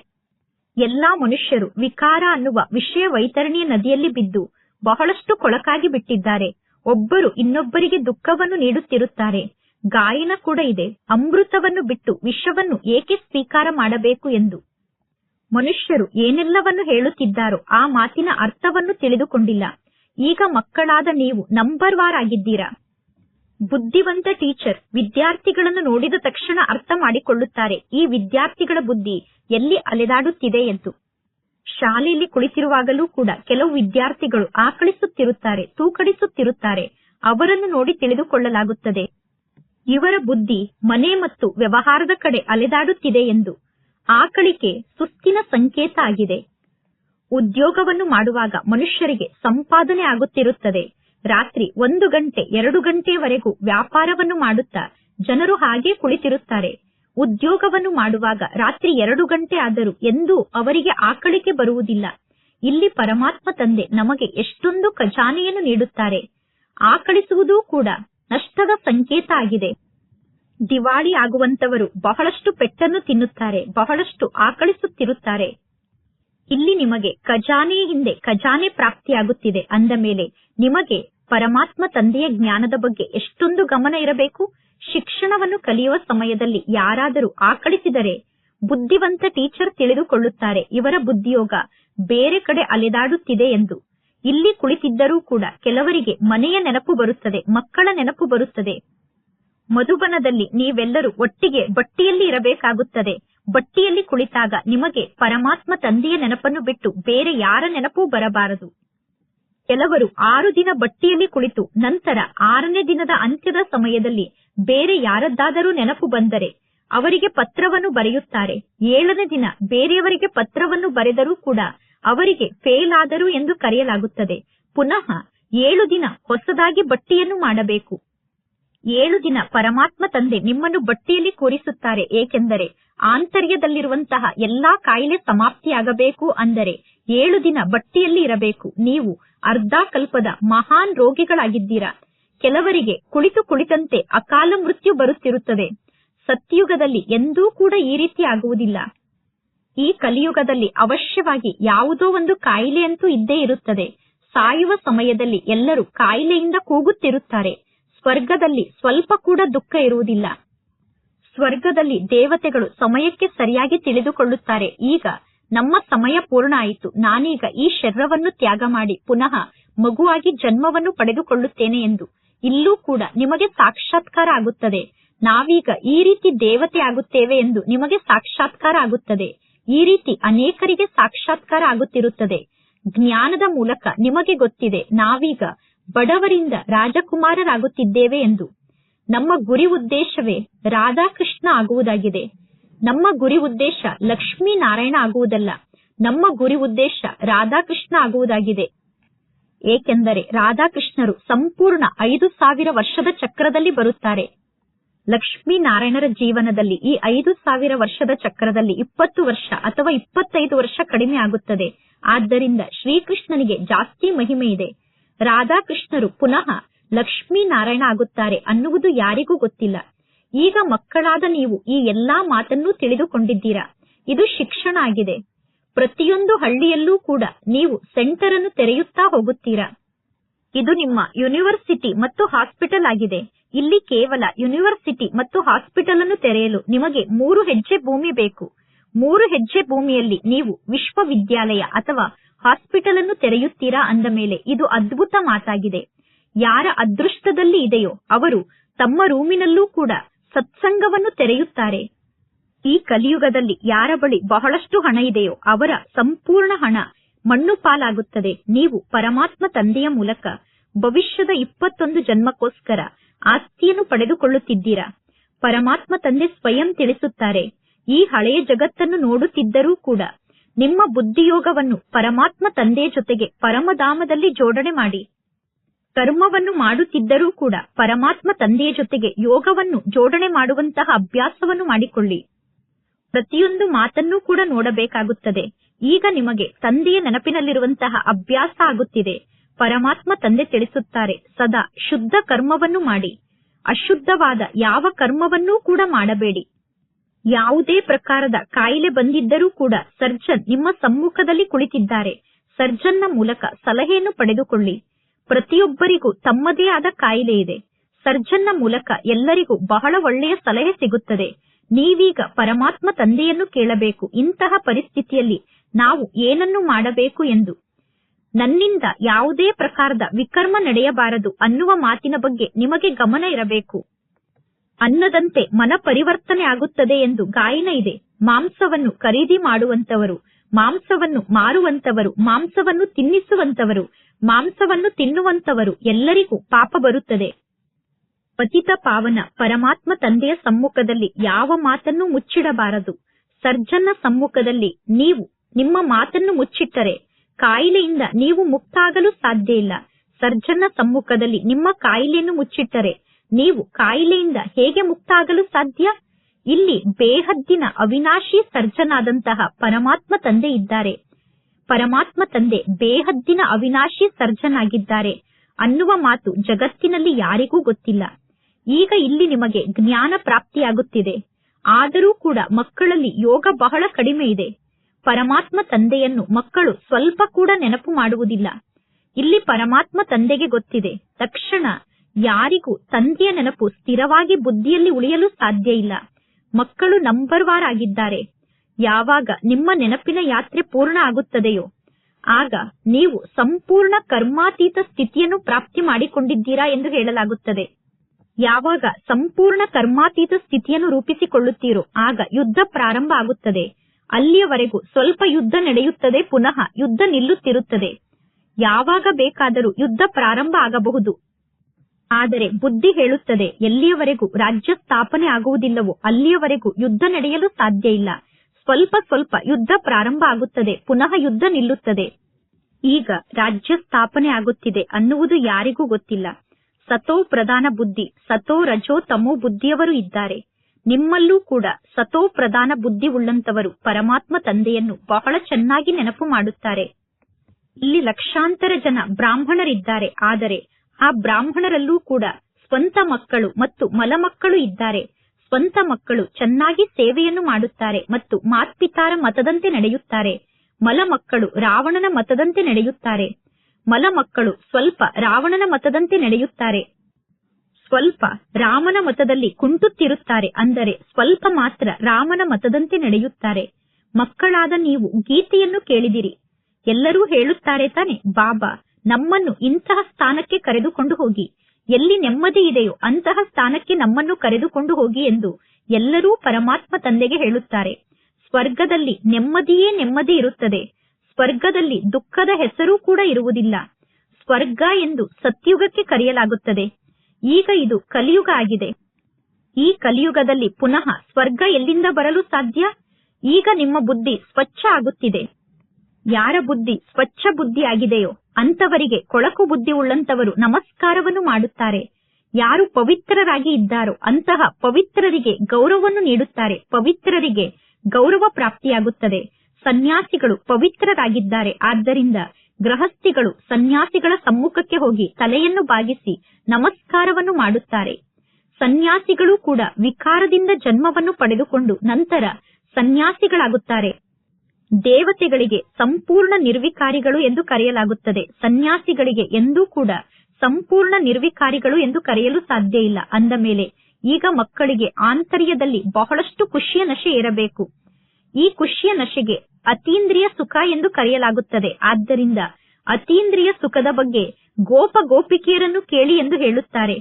A: ಎಲ್ಲಾ ಮನುಷ್ಯರು ವಿಕಾರ ಅನ್ನುವ ವಿಷಯ ವೈತರಣಿಯ ನದಿಯಲ್ಲಿ ಬಿದ್ದು ಬಹಳಷ್ಟು ಕೊಳಕಾಗಿ ಬಿಟ್ಟಿದ್ದಾರೆ. ಒಬ್ಬರು ಇನ್ನೊಬ್ಬರಿಗೆ ದುಃಖವನ್ನು ನೀಡುತ್ತಿರುತ್ತಾರೆ. ಗಾಯನ ಕೂಡ ಇದೆ. ಅಮೃತವನ್ನು ಬಿಟ್ಟು ವಿಷವನ್ನು ಏಕೆ ಸ್ವೀಕಾರ ಮಾಡಬೇಕು ಎಂದು. ಮನುಷ್ಯರು ಏನೆಲ್ಲವನ್ನು ಹೇಳುತ್ತಿದ್ದಾರೋ ಆ ಮಾತಿನ ಅರ್ಥವನ್ನು ತಿಳಿದುಕೊಂಡಿಲ್ಲ. ಈಗ ಮಕ್ಕಳಾದ ನೀವು ನಂಬರ್ ವಾರ್ ಆಗಿದ್ದೀರಾ? ಬುದ್ಧಿವಂತ ಟೀಚರ್ ವಿದ್ಯಾರ್ಥಿಗಳನ್ನು ನೋಡಿದ ತಕ್ಷಣ ಅರ್ಥ ಮಾಡಿಕೊಳ್ಳುತ್ತಾರೆ. ಈ ವಿದ್ಯಾರ್ಥಿಗಳ ಬುದ್ಧಿ ಎಲ್ಲಿ ಅಲೆದಾಡುತ್ತಿದೆ ಎಂದು. ಶಾಲೆಯಲ್ಲಿ ಕುಳಿತಿರುವಾಗಲೂ ಕೂಡ ಕೆಲವು ವಿದ್ಯಾರ್ಥಿಗಳು ಆಕಳಿಸುತ್ತಿರುತ್ತಾರೆ, ತೂಕಡಿಸುತ್ತಿರುತ್ತಾರೆ, ಅವರನ್ನು ನೋಡಿ ತಿಳಿದುಕೊಳ್ಳಲಾಗುತ್ತದೆ. ಇವರ ಬುದ್ಧಿ ಮನೆ ಮತ್ತು ವ್ಯವಹಾರದ ಕಡೆ ಅಲೆದಾಡುತ್ತಿದೆ ಎಂದು. ಆಕಳಿಕೆ ಸುಸ್ತಿನ ಸಂಕೇತ ಆಗಿದೆ. ಉದ್ಯೋಗವನ್ನು ಮಾಡುವಾಗ ಮನುಷ್ಯರಿಗೆ ಸಂಪಾದನೆ ಆಗುತ್ತಿರುತ್ತದೆ. ರಾತ್ರಿ ಒಂದು ಗಂಟೆ, ಎರಡು ಗಂಟೆಯವರೆಗೂ ವ್ಯಾಪಾರವನ್ನು ಮಾಡುತ್ತಾ ಜನರು ಹಾಗೆ ಕುಳಿತಿರುತ್ತಾರೆ. ಉದ್ಯೋಗವನ್ನು ಮಾಡುವಾಗ ರಾತ್ರಿ ಎರಡು ಗಂಟೆ ಆದರೂ ಎಂದೂ ಅವರಿಗೆ ಆಕಳಿಕೆ ಬರುವುದಿಲ್ಲ. ಇಲ್ಲಿ ಪರಮಾತ್ಮ ತಂದೆ ನಮಗೆ ಎಷ್ಟೊಂದು ಖಜಾನೆಯನ್ನು ನೀಡುತ್ತಾರೆ. ಆಕಳಿಸುವುದೂ ಕೂಡ ನಷ್ಟದ ಸಂಕೇತ ಆಗಿದೆ. ದಿವಾಳಿ ಆಗುವಂತವರು ಬಹಳಷ್ಟು ಪೆಟ್ಟನ್ನು ತಿನ್ನುತ್ತಾರೆ, ಬಹಳಷ್ಟು ಆಕಳಿಸುತ್ತಿರುತ್ತಾರೆ. ಇಲ್ಲಿ ನಿಮಗೆ ಖಜಾನೆಯ ಹಿಂದೆ ಖಜಾನೆ ಪ್ರಾಪ್ತಿಯಾಗುತ್ತಿದೆ ಅಂದ ಮೇಲೆ ನಿಮಗೆ ಪರಮಾತ್ಮ ತಂದೆಯ ಜ್ಞಾನದ ಬಗ್ಗೆ ಎಷ್ಟೊಂದು ಗಮನ ಇರಬೇಕು? ಶಿಕ್ಷಣವನ್ನು ಕಲಿಯುವ ಸಮಯದಲ್ಲಿ ಯಾರಾದರೂ ಆಕಳಿಸಿದರೆ ಬುದ್ಧಿವಂತ ಟೀಚರ್ ತಿಳಿದುಕೊಳ್ಳುತ್ತಾರೆ. ಇವರ ಬುದ್ಧಿಯೋಗ ಬೇರೆ ಕಡೆ ಅಲೆದಾಡುತ್ತಿದೆ ಎಂದು. ಇಲ್ಲಿ ಕುಳಿತಿದ್ದರೂ ಕೂಡ ಕೆಲವರಿಗೆ ಮನೆಯ ನೆನಪು ಬರುತ್ತದೆ, ಮಕ್ಕಳ ನೆನಪು ಬರುತ್ತದೆ. ಮಧುಬನದಲ್ಲಿ ನೀವೆಲ್ಲರೂ ಒಟ್ಟಿಗೆ ಬಟ್ಟಿಯಲ್ಲಿ ಇರಬೇಕಾಗುತ್ತದೆ. ಬಟ್ಟಿಯಲ್ಲಿ ಕುಳಿತಾಗ ನಿಮಗೆ ಪರಮಾತ್ಮ ತಂದೆಯ ನೆನಪನ್ನು ಬಿಟ್ಟು ಬೇರೆ ಯಾರ ನೆನಪೂ ಬರಬಾರದು. ಕೆಲವರು ಆರು ದಿನ ಬಟ್ಟಿಯಲ್ಲಿ ಕುಳಿತು ನಂತರ ಆರನೇ ದಿನದ ಅಂತ್ಯದ ಸಮಯದಲ್ಲಿ ಬೇರೆ ಯಾರದ್ದಾದರೂ ನೆನಪು ಬಂದರೆ ಅವರಿಗೆ ಪತ್ರವನ್ನು ಬರೆಯುತ್ತಾರೆ. ಏಳನೇ ದಿನ ಬೇರೆಯವರಿಗೆ ಪತ್ರವನ್ನು ಬರೆದರೂ ಕೂಡ ಅವರಿಗೆ ಫೇಲ್ ಆದರು ಎಂದು ಕರೆಯಲಾಗುತ್ತದೆ. ಪುನಃ ಏಳು ದಿನ ಹೊಸದಾಗಿ ಬಟ್ಟಿಯನ್ನು ಮಾಡಬೇಕು. ಏಳು ದಿನ ಪರಮಾತ್ಮ ತಂದೆ ನಿಮ್ಮನ್ನು ಬಟ್ಟಿಯಲ್ಲಿ ಕೂರಿಸುತ್ತಾರೆ. ಏಕೆಂದರೆ ಆಂತರ್ಯದಲ್ಲಿರುವಂತಹ ಎಲ್ಲಾ ಕಾಯಿಲೆ ಸಮಾಪ್ತಿಯಾಗಬೇಕು ಅಂದರೆ ಏಳು ದಿನ ಬಟ್ಟಿಯಲ್ಲಿ ಇರಬೇಕು. ನೀವು ಅರ್ಧ ಕಲ್ಪದ ಮಹಾನ್ ರೋಗಿಗಳಾಗಿದ್ದೀರಾ. ಕೆಲವರಿಗೆ ಕುಳಿತು ಕುಳಿತಂತೆ ಅಕಾಲ ಮೃತ್ಯು ಬರುತ್ತಿರುತ್ತದೆ. ಸತ್ಯುಗದಲ್ಲಿ ಎಂದೂ ಕೂಡ ಈ ರೀತಿ ಆಗುವುದಿಲ್ಲ. ಈ ಕಲಿಯುಗದಲ್ಲಿ ಅವಶ್ಯವಾಗಿ ಯಾವುದೋ ಒಂದು ಕಾಯಿಲೆಯಂತೂ ಇದ್ದೇ ಇರುತ್ತದೆ. ಸಾಯುವ ಸಮಯದಲ್ಲಿ ಎಲ್ಲರೂ ಕಾಯಿಲೆಯಿಂದ ಕೂಗುತ್ತಿರುತ್ತಾರೆ. ಸ್ವರ್ಗದಲ್ಲಿ ಸ್ವಲ್ಪ ಕೂಡ ದುಃಖ ಇರುವುದಿಲ್ಲ. ಸ್ವರ್ಗದಲ್ಲಿ ದೇವತೆಗಳು ಸಮಯಕ್ಕೆ ಸರಿಯಾಗಿ ತಿಳಿದುಕೊಳ್ಳುತ್ತಾರೆ. ಈಗ ನಮ್ಮ ಸಮಯ ಪೂರ್ಣ ಆಯಿತು. ನಾನೀಗ ಈ ಶರೀರವನ್ನು ತ್ಯಾಗ ಮಾಡಿ ಪುನಃ ಮಗುವಾಗಿ ಜನ್ಮವನ್ನು ಪಡೆದುಕೊಳ್ಳುತ್ತೇನೆ ಎಂದು. ಇಲ್ಲೂ ಕೂಡ ನಿಮಗೆ ಸಾಕ್ಷಾತ್ಕಾರ ಆಗುತ್ತದೆ. ನಾವೀಗ ಈ ರೀತಿ ದೇವತೆ ಆಗುತ್ತೇವೆ ಎಂದು ನಿಮಗೆ ಸಾಕ್ಷಾತ್ಕಾರ ಆಗುತ್ತದೆ. ಈ ರೀತಿ ಅನೇಕರಿಗೆ ಸಾಕ್ಷಾತ್ಕಾರ ಆಗುತ್ತಿರುತ್ತದೆ. ಜ್ಞಾನದ ಮೂಲಕ ನಿಮಗೆ ಗೊತ್ತಿದೆ, ನಾವೀಗ ಬಡವರಿಂದ ರಾಜಕುಮಾರರಾಗುತ್ತಿದ್ದೇವೆ ಎಂದು. ನಮ್ಮ ಗುರಿ ಉದ್ದೇಶವೇ ರಾಧಾಕೃಷ್ಣ ಆಗುವುದಾಗಿದೆ. ನಮ್ಮ ಗುರಿ ಉದ್ದೇಶ ಲಕ್ಷ್ಮೀ ನಾರಾಯಣ ಆಗುವುದಲ್ಲ. ನಮ್ಮ ಗುರಿ ಉದ್ದೇಶ ರಾಧಾಕೃಷ್ಣ ಆಗುವುದಾಗಿದೆ. ಏಕೆಂದರೆ ರಾಧಾಕೃಷ್ಣರು ಸಂಪೂರ್ಣ ಐದು ಸಾವಿರ ವರ್ಷದ ಚಕ್ರದಲ್ಲಿ ಬರುತ್ತಾರೆ. ಲಕ್ಷ್ಮೀ ನಾರಾಯಣರ ಜೀವನದಲ್ಲಿ ಈ ಐದು ಸಾವಿರ ವರ್ಷದ ಚಕ್ರದಲ್ಲಿ ಇಪ್ಪತ್ತು ವರ್ಷ ಅಥವಾ ಇಪ್ಪತ್ತೈದು ವರ್ಷ ಕಡಿಮೆ ಆಗುತ್ತದೆ. ಆದ್ದರಿಂದ ಶ್ರೀಕೃಷ್ಣನಿಗೆ ಜಾಸ್ತಿ ಮಹಿಮೆ ಇದೆ. ರಾಧಾಕೃಷ್ಣರು ಪುನಃ ಲಕ್ಷ್ಮೀ ನಾರಾಯಣ ಆಗುತ್ತಾರೆ ಅನ್ನುವುದು ಯಾರಿಗೂ ಗೊತ್ತಿಲ್ಲ. ಈಗ ಮಕ್ಕಳಾದ ನೀವು ಈ ಎಲ್ಲಾ ಮಾತನ್ನು ತಿಳಿದುಕೊಂಡಿದ್ದೀರಾ? ಇದು ಶಿಕ್ಷಣ ಆಗಿದೆ. ಪ್ರತಿಯೊಂದು ಹಳ್ಳಿಯಲ್ಲೂ ಕೂಡ ನೀವು ಸೆಂಟರ್ ಅನ್ನು ತೆರೆಯುತ್ತಾ ಹೋಗುತ್ತೀರಾ? ಇದು ನಿಮ್ಮ ಯೂನಿವರ್ಸಿಟಿ ಮತ್ತು ಹಾಸ್ಪಿಟಲ್ ಆಗಿದೆ. ಇಲ್ಲಿ ಕೇವಲ ಯೂನಿವರ್ಸಿಟಿ ಮತ್ತು ಹಾಸ್ಪಿಟಲ್ ಅನ್ನು ತೆರೆಯಲು ನಿಮಗೆ ಮೂರು ಹೆಜ್ಜೆ ಭೂಮಿ ಬೇಕು. ಮೂರು ಹೆಜ್ಜೆ ಭೂಮಿಯಲ್ಲಿ ನೀವು ವಿಶ್ವವಿದ್ಯಾಲಯ ಅಥವಾ ಹಾಸ್ಪಿಟಲ್ ಅನ್ನು ತೆರೆಯುತ್ತೀರಾ ಅಂದ ಮೇಲೆ ಇದು ಅದ್ಭುತ ಮಾತಾಗಿದೆ. ಯಾರ ಅದೃಷ್ಟದಲ್ಲಿ ಇದೆಯೋ ಅವರು ತಮ್ಮ ರೂಮಿನಲ್ಲೂ ಕೂಡ ಸತ್ಸಂಗವನ್ನು ತೆರೆಯುತ್ತಾರೆ. ಈ ಕಲಿಯುಗದಲ್ಲಿ ಯಾರ ಬಳಿ ಬಹಳಷ್ಟು ಹಣ ಇದೆಯೋ ಅವರ ಸಂಪೂರ್ಣ ಹಣ ಮಣ್ಣು ಪಾಲಾಗುತ್ತದೆ. ನೀವು ಪರಮಾತ್ಮ ತಂದೆಯ ಮೂಲಕ ಭವಿಷ್ಯದ ಇಪ್ಪತ್ತೊಂದು ಜನ್ಮಕ್ಕೋಸ್ಕರ ಆಸ್ತಿಯನ್ನು ಪಡೆದುಕೊಳ್ಳುತ್ತಿದ್ದೀರಾ? ಪರಮಾತ್ಮ ತಂದೆ ಸ್ವಯಂ ತಿಳಿಸುತ್ತಾರೆ, ಈ ಹಳೆಯ ಜಗತ್ತನ್ನು ನೋಡುತ್ತಿದ್ದರೂ ಕೂಡ ನಿಮ್ಮ ಬುದ್ಧಿಯೋಗವನ್ನು ಪರಮಾತ್ಮ ತಂದೆಯ ಜೊತೆಗೆ ಪರಮಧಾಮದಲ್ಲಿ ಜೋಡಣೆ ಮಾಡಿ. ಕರ್ಮವನ್ನು ಮಾಡುತ್ತಿದ್ದರೂ ಕೂಡ ಪರಮಾತ್ಮ ತಂದೆಯ ಜೊತೆಗೆ ಯೋಗವನ್ನು ಜೋಡಣೆ ಮಾಡುವಂತಹ ಅಭ್ಯಾಸವನ್ನು ಮಾಡಿಕೊಳ್ಳಿ. ಪ್ರತಿಯೊಂದು ಮಾತನ್ನೂ ಕೂಡ ನೋಡಬೇಕಾಗುತ್ತದೆ. ಈಗ ನಿಮಗೆ ತಂದೆಯ ನೆನಪಿನಲ್ಲಿರುವಂತಹ ಅಭ್ಯಾಸ ಆಗುತ್ತಿದೆ. ಪರಮಾತ್ಮ ತಂದೆ ತಿಳಿಸುತ್ತಾರೆ, ಸದಾ ಶುದ್ಧ ಕರ್ಮವನ್ನು ಮಾಡಿ. ಅಶುದ್ಧವಾದ ಯಾವ ಕರ್ಮವನ್ನೂ ಕೂಡ ಮಾಡಬೇಡಿ. ಯಾವುದೇ ಪ್ರಕಾರದ ಕಾಯಿಲೆ ಬಂದಿದ್ದರೂ ಕೂಡ ಸರ್ಜನ್ ನಿಮ್ಮ ಸಮ್ಮುಖದಲ್ಲಿ ಕುಳಿತಿದ್ದಾರೆ. ಸರ್ಜನ್ನ ಮೂಲಕ ಸಲಹೆಯನ್ನು ಪಡೆದುಕೊಳ್ಳಿ. ಪ್ರತಿಯೊಬ್ಬರಿಗೂ ತಮ್ಮದೇ ಆದ ಕಾಯಿಲೆ ಇದೆ. ಸರ್ಜನ್ನ ಮೂಲಕ ಎಲ್ಲರಿಗೂ ಬಹಳ ಒಳ್ಳೆಯ ಸಲಹೆ ಸಿಗುತ್ತದೆ. ನೀವೀಗ ಪರಮಾತ್ಮ ತಂದೆಯನ್ನು ಕೇಳಬೇಕು. ಇಂತಹ ಪರಿಸ್ಥಿತಿಯಲ್ಲಿ ನಾವು ಏನನ್ನು ಮಾಡಬೇಕು ಎಂದು? ನನ್ನಿಂದ ಯಾವುದೇ ಪ್ರಕಾರದ ವಿಕರ್ಮ ನಡೆಯಬಾರದು ಅನ್ನುವ ಮಾತಿನ ಬಗ್ಗೆ ನಿಮಗೆ ಗಮನ ಇರಬೇಕು. ಅನ್ನದಂತೆ ಮನ ಪರಿವರ್ತನೆ ಆಗುತ್ತದೆ ಎಂದು ಗಾಯನ ಇದೆ. ಮಾಂಸವನ್ನು ಖರೀದಿ ಮಾಡುವಂತವರು ಮಾಂಸವನ್ನು ಮಾರುವಂತವರು ಮಾಂಸವನ್ನು ತಿನ್ನಿಸುವಂತವರು ಮಾಂಸವನ್ನು ತಿನ್ನುವಂತವರು ಎಲ್ಲರಿಗೂ ಪಾಪ ಬರುತ್ತದೆ. ಪತಿತ ಪಾವನ ಪರಮಾತ್ಮ ತಂದೆಯ ಸಮ್ಮುಖದಲ್ಲಿ ಯಾವ ಮಾತನ್ನು ಮುಚ್ಚಿಡಬಾರದು. ಸರ್ಜನ್ನ ಸಮ್ಮುಖದಲ್ಲಿ ನೀವು ನಿಮ್ಮ ಮಾತನ್ನು ಮುಚ್ಚಿಟ್ಟರೆ ಕಾಯಿಲೆಯಿಂದ ನೀವು ಮುಕ್ತಾಗಲು ಸಾಧ್ಯ ಇಲ್ಲ. ಸರ್ಜನ್ನ ಸಮ್ಮುಖದಲ್ಲಿ ನಿಮ್ಮ ಕಾಯಿಲೆಯನ್ನು ಮುಚ್ಚಿಟ್ಟರೆ ನೀವು ಕಾಯಿಲೆಯಿಂದ ಹೇಗೆ ಮುಕ್ತಾಗಲು ಸಾಧ್ಯ? ಇಲ್ಲಿ ಬೇಹದ್ದಿನ ಅವಿನಾಶಿ ಸರ್ಜನಾದಂತಹ ಪರಮಾತ್ಮ ತಂದೆ ಇದ್ದಾರೆ. ಪರಮಾತ್ಮ ತಂದೆ ಬೇಹದ್ದಿನ ಅವಿನಾಶಿ ಸರ್ಜನಾಗಿದ್ದಾರೆ ಅನ್ನುವ ಮಾತು ಜಗತ್ತಿನಲ್ಲಿ ಯಾರಿಗೂ ಗೊತ್ತಿಲ್ಲ. ಈಗ ಇಲ್ಲಿ ನಿಮಗೆ ಜ್ಞಾನ ಪ್ರಾಪ್ತಿಯಾಗುತ್ತಿದೆ. ಆದರೂ ಕೂಡ ಮಕ್ಕಳಲ್ಲಿ ಯೋಗ ಬಹಳ ಕಡಿಮೆ ಇದೆ. ಪರಮಾತ್ಮ ತಂದೆಯನ್ನು ಮಕ್ಕಳು ಸ್ವಲ್ಪ ಕೂಡ ನೆನಪು ಮಾಡುವುದಿಲ್ಲ. ಇಲ್ಲಿ ಪರಮಾತ್ಮ ತಂದೆಗೆ ಗೊತ್ತಿದೆ. ತಕ್ಷಣ ಯಾರಿಗೂ ತಂದೆಯ ನೆನಪು ಸ್ಥಿರವಾಗಿ ಬುದ್ಧಿಯಲ್ಲಿ ಉಳಿಯಲು ಸಾಧ್ಯ ಇಲ್ಲ. ಮಕ್ಕಳು ನಂಬರ್ ವಾರ್ ಆಗಿದ್ದಾರೆ. ಯಾವಾಗ ನಿಮ್ಮ ನೆನಪಿನ ಯಾತ್ರೆ ಪೂರ್ಣ ಆಗುತ್ತದೆಯೋ, ಆಗ ನೀವು ಸಂಪೂರ್ಣ ಕರ್ಮಾತೀತ ಸ್ಥಿತಿಯನ್ನು ಪ್ರಾಪ್ತಿ ಮಾಡಿಕೊಂಡಿದ್ದೀರಾ ಎಂದು ಹೇಳಲಾಗುತ್ತದೆ. ಯಾವಾಗ ಸಂಪೂರ್ಣ ಕರ್ಮಾತೀತ ಸ್ಥಿತಿಯನ್ನು ರೂಪಿಸಿಕೊಳ್ಳುತ್ತೀರೋ ಆಗ ಯುದ್ಧ ಪ್ರಾರಂಭ ಆಗುತ್ತದೆ. ಅಲ್ಲಿಯವರೆಗೂ ಸ್ವಲ್ಪ ಯುದ್ಧ ನಡೆಯುತ್ತದೆ, ಪುನಃ ಯುದ್ಧ ನಿಲ್ಲುತ್ತಿರುತ್ತದೆ. ಯಾವಾಗ ಬೇಕಾದರೂ ಯುದ್ಧ ಪ್ರಾರಂಭ ಆಗಬಹುದು. ಆದರೆ ಬುದ್ಧಿ ಹೇಳುತ್ತದೆ, ಎಲ್ಲಿಯವರೆಗೂ ರಾಜ್ಯ ಸ್ಥಾಪನೆ ಆಗುವುದಿಲ್ಲವೋ ಅಲ್ಲಿಯವರೆಗೂ ಯುದ್ಧ ನಡೆಯಲು ಸಾಧ್ಯ ಇಲ್ಲ. ಸ್ವಲ್ಪ ಸ್ವಲ್ಪ ಯುದ್ಧ ಪ್ರಾರಂಭ ಆಗುತ್ತದೆ, ಪುನಃ ಯುದ್ಧ ನಿಲ್ಲುತ್ತದೆ. ಈಗ ರಾಜ್ಯ ಸ್ಥಾಪನೆ ಆಗುತ್ತಿದೆ ಅನ್ನುವುದು ಯಾರಿಗೂ ಗೊತ್ತಿಲ್ಲ. ಸತೋ ಪ್ರಧಾನ ಬುದ್ಧಿ, ಸತೋ ರಜೋ ತಮೋ ಬುದ್ಧಿಯವರು ಇದ್ದಾರೆ. ನಿಮ್ಮಲ್ಲೂ ಕೂಡ ಸತೋ ಪ್ರಧಾನ ಬುದ್ಧಿ ಉಳ್ಳಂತವರು ಪರಮಾತ್ಮ ತಂದೆಯನ್ನು ಬಹಳ ಚೆನ್ನಾಗಿ ನೆನಪು ಮಾಡುತ್ತಾರೆ. ಇಲ್ಲಿ ಲಕ್ಷಾಂತರ ಜನ ಬ್ರಾಹ್ಮಣರಿದ್ದಾರೆ. ಆದರೆ ಆ ಬ್ರಾಹ್ಮಣರಲ್ಲೂ ಕೂಡ ಸ್ವಂತ ಮಕ್ಕಳು ಮತ್ತು ಮಲಮಕ್ಕಳು ಇದ್ದಾರೆ. ಸ್ವಂತ ಮಕ್ಕಳು ಚೆನ್ನಾಗಿ ಸೇವೆಯನ್ನು ಮಾಡುತ್ತಾರೆ ಮತ್ತು ಮಾತ್ಪಿತಾರ ಮತದಂತೆ ನಡೆಯುತ್ತಾರೆ. ಮಲಮಕ್ಕಳು ರಾವಣನ ಮತದಂತೆ ನಡೆಯುತ್ತಾರೆ. ಮಲಮಕ್ಕಳು ಸ್ವಲ್ಪ ರಾವಣನ ಮತದಂತೆ ನಡೆಯುತ್ತಾರೆ. ಸ್ವಲ್ಪ ರಾಮನ ಮತದಲ್ಲಿ ಕುಂಟುತ್ತಿರುತ್ತಾರೆ ಅಂದರೆ ಸ್ವಲ್ಪ ಮಾತ್ರ ರಾಮನ ಮತದಂತೆ ನಡೆಯುತ್ತಾರೆ. ಮಕ್ಕಳಾದ ನೀವು ಗೀತೆಯನ್ನು ಕೇಳಿದಿರಿ. ಎಲ್ಲರೂ ಹೇಳುತ್ತಾರೆ ತಾನೆ, ಬಾಬಾ, ನಮ್ಮನ್ನು ಇಂತಹ ಸ್ಥಾನಕ್ಕೆ ಕರೆದುಕೊಂಡು ಹೋಗಿ. ಎಲ್ಲಿ ನೆಮ್ಮದಿ ಇದೆಯೋ ಅಂತಹ ಸ್ಥಾನಕ್ಕೆ ನಮ್ಮನ್ನು ಕರೆದುಕೊಂಡು ಹೋಗಿ ಎಂದು ಎಲ್ಲರೂ ಪರಮಾತ್ಮ ತಂದೆಗೆ ಹೇಳುತ್ತಾರೆ. ಸ್ವರ್ಗದಲ್ಲಿ ನೆಮ್ಮದಿಯೇ ನೆಮ್ಮದಿ ಇರುತ್ತದೆ. ಸ್ವರ್ಗದಲ್ಲಿ ದುಃಖದ ಹೆಸರೂ ಕೂಡ ಇರುವುದಿಲ್ಲ. ಸ್ವರ್ಗ ಎಂದು ಸತ್ಯುಗಕ್ಕೆ ಕರೆಯಲಾಗುತ್ತದೆ. ಈಗ ಇದು ಕಲಿಯುಗ ಆಗಿದೆ. ಈ ಕಲಿಯುಗದಲ್ಲಿ ಪುನಃ ಸ್ವರ್ಗ ಎಲ್ಲಿಂದ ಬರಲು ಸಾಧ್ಯ? ಈಗ ನಿಮ್ಮ ಬುದ್ಧಿ ಸ್ವಚ್ಛ ಆಗುತ್ತಿದೆ. ಯಾರ ಬುದ್ಧಿ ಸ್ವಚ್ಛ ಬುದ್ಧಿ ಆಗಿದೆಯೋ ಅಂತವರಿಗೆ ಕೊಳಕು ಬುದ್ಧಿ ಉಳ್ಳಂತವರು ನಮಸ್ಕಾರವನ್ನು ಮಾಡುತ್ತಾರೆ. ಯಾರು ಪವಿತ್ರರಾಗಿ ಇದ್ದಾರೋ ಅಂತಹ ಪವಿತ್ರರಿಗೆ ಗೌರವವನ್ನು ನೀಡುತ್ತಾರೆ. ಪವಿತ್ರರಿಗೆ ಗೌರವ ಪ್ರಾಪ್ತಿಯಾಗುತ್ತದೆ. ಸನ್ಯಾಸಿಗಳು ಪವಿತ್ರರಾಗಿದ್ದಾರೆ. ಆದ್ದರಿಂದ ಗೃಹಸ್ಥಿಗಳು ಸನ್ಯಾಸಿಗಳ ಸಮ್ಮುಖಕ್ಕೆ ಹೋಗಿ ತಲೆಯನ್ನು ಬಾಗಿಸಿ ನಮಸ್ಕಾರವನ್ನು ಮಾಡುತ್ತಾರೆ. ಸನ್ಯಾಸಿಗಳು ಕೂಡ ವಿಕಾರದಿಂದ ಜನ್ಮವನ್ನು ಪಡೆದುಕೊಂಡು ನಂತರ ಸನ್ಯಾಸಿಗಳಾಗುತ್ತಾರೆ. ದೇವತೆಗಳಿಗೆ ಸಂಪೂರ್ಣ ನಿರ್ವಿಕಾರಿಗಳು ಎಂದು ಕರೆಯಲಾಗುತ್ತದೆ. ಸನ್ಯಾಸಿಗಳಿಗೆ ಎಂದೂ ಕೂಡ ಸಂಪೂರ್ಣ ನಿರ್ವಿಕಾರಿಗಳು ಎಂದು ಕರೆಯಲು ಸಾಧ್ಯ ಇಲ್ಲ. ಅಂದ ಮೇಲೆ ಈಗ ಮಕ್ಕಳಿಗೆ ಆಂತರ್ಯದಲ್ಲಿ ಬಹಳಷ್ಟು ಖುಷಿಯ ನಶೆ ಇರಬೇಕು. ಈ ಖುಷಿಯ ನಶೆಗೆ ಅತೀಂದ್ರಿಯ ಸುಖ ಎಂದು ಕರೆಯಲಾಗುತ್ತದೆ. ಆದ್ದರಿಂದ ಅತೀಂದ್ರಿಯ ಸುಖದ ಬಗ್ಗೆ ಗೋಪ ಗೋಪಿಕೆಯರನ್ನು ಕೇಳಿ ಎಂದು ಹೇಳುತ್ತಾರೆ.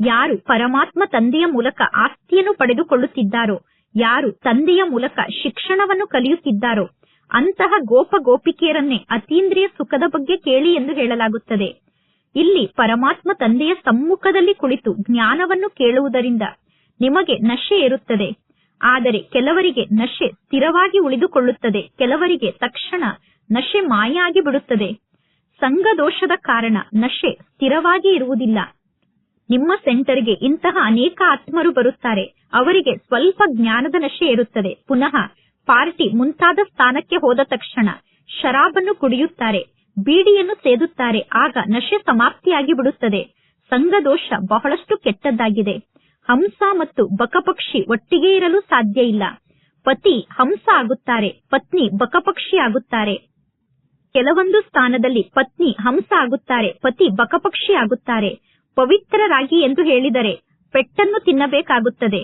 A: ಯಾರು ಪರಮಾತ್ಮ ತಂದೆಯ ಮೂಲಕ ಆಸ್ತಿಯನ್ನು ಪಡೆದುಕೊಳ್ಳುತ್ತಿದ್ದಾರೋ, ಯಾರು ತಂದೆಯ ಮೂಲಕ ಶಿಕ್ಷಣವನ್ನು ಕಲಿಯುತ್ತಿದ್ದಾರೋ, ಅಂತಹ ಗೋಪ ಗೋಪಿಕೆಯರನ್ನೇ ಅತೀಂದ್ರಿಯ ಸುಖದ ಬಗ್ಗೆ ಕೇಳಿ ಎಂದು ಹೇಳಲಾಗುತ್ತದೆ. ಇಲ್ಲಿ ಪರಮಾತ್ಮ ತಂದೆಯ ಸಮ್ಮುಖದಲ್ಲಿ ಕುಳಿತು ಜ್ಞಾನವನ್ನು ಕೇಳುವುದರಿಂದ ನಿಮಗೆ ನಶೆ ಇರುತ್ತದೆ ಆದರೆ ಕೆಲವರಿಗೆ ನಶೆ ಸ್ಥಿರವಾಗಿ ಉಳಿದುಕೊಳ್ಳುತ್ತದೆ. ಕೆಲವರಿಗೆ ತಕ್ಷಣ ನಶೆ ಮಾಯಾಗಿ ಬಿಡುತ್ತದೆ. ಸಂಘದೋಷದ ಕಾರಣ ನಶೆ ಸ್ಥಿರವಾಗಿ ಇರುವುದಿಲ್ಲ. ನಿಮ್ಮ ಸೆಂಟರ್ಗೆ ಇಂತಹ ಅನೇಕ ಆತ್ಮರು ಬರುತ್ತಾರೆ. ಅವರಿಗೆ ಸ್ವಲ್ಪ ಜ್ಞಾನದ ನಶೆ ಇರುತ್ತದೆ ಪುನಃ ಪಾರ್ಟಿ ಮುಂತಾದ ಸ್ಥಾನಕ್ಕೆ ಹೋದ ತಕ್ಷಣ ಶರಾಬನ್ನು ಕುಡಿಯುತ್ತಾರೆ, ಬೀಡಿಯನ್ನು ಸೇದುತ್ತಾರೆ. ಆಗ ನಶೆ ಸಮಾಪ್ತಿಯಾಗಿ ಬಿಡುತ್ತದೆ. ಸಂಘದೋಷ ಬಹಳಷ್ಟು ಕೆಟ್ಟದ್ದಾಗಿದೆ. ಹಂಸ ಮತ್ತು ಬಕಪಕ್ಷಿ ಒಟ್ಟಿಗೆ ಇರಲು ಸಾಧ್ಯ ಇಲ್ಲ. ಪತಿ ಹಂಸ ಆಗುತ್ತಾರೆ, ಪತ್ನಿ ಬಕಪಕ್ಷಿ ಆಗುತ್ತಾರೆ. ಕೆಲವೊಂದು ಸ್ಥಾನದಲ್ಲಿ ಪತ್ನಿ ಹಂಸ ಆಗುತ್ತಾರೆ, ಪತಿ ಬಕಪಕ್ಷಿ ಆಗುತ್ತಾರೆ. ಪವಿತ್ರರಾಗಿ ಎಂದು ಹೇಳಿದರೆ ಪೆಟ್ಟನ್ನು ತಿನ್ನಬೇಕಾಗುತ್ತದೆ.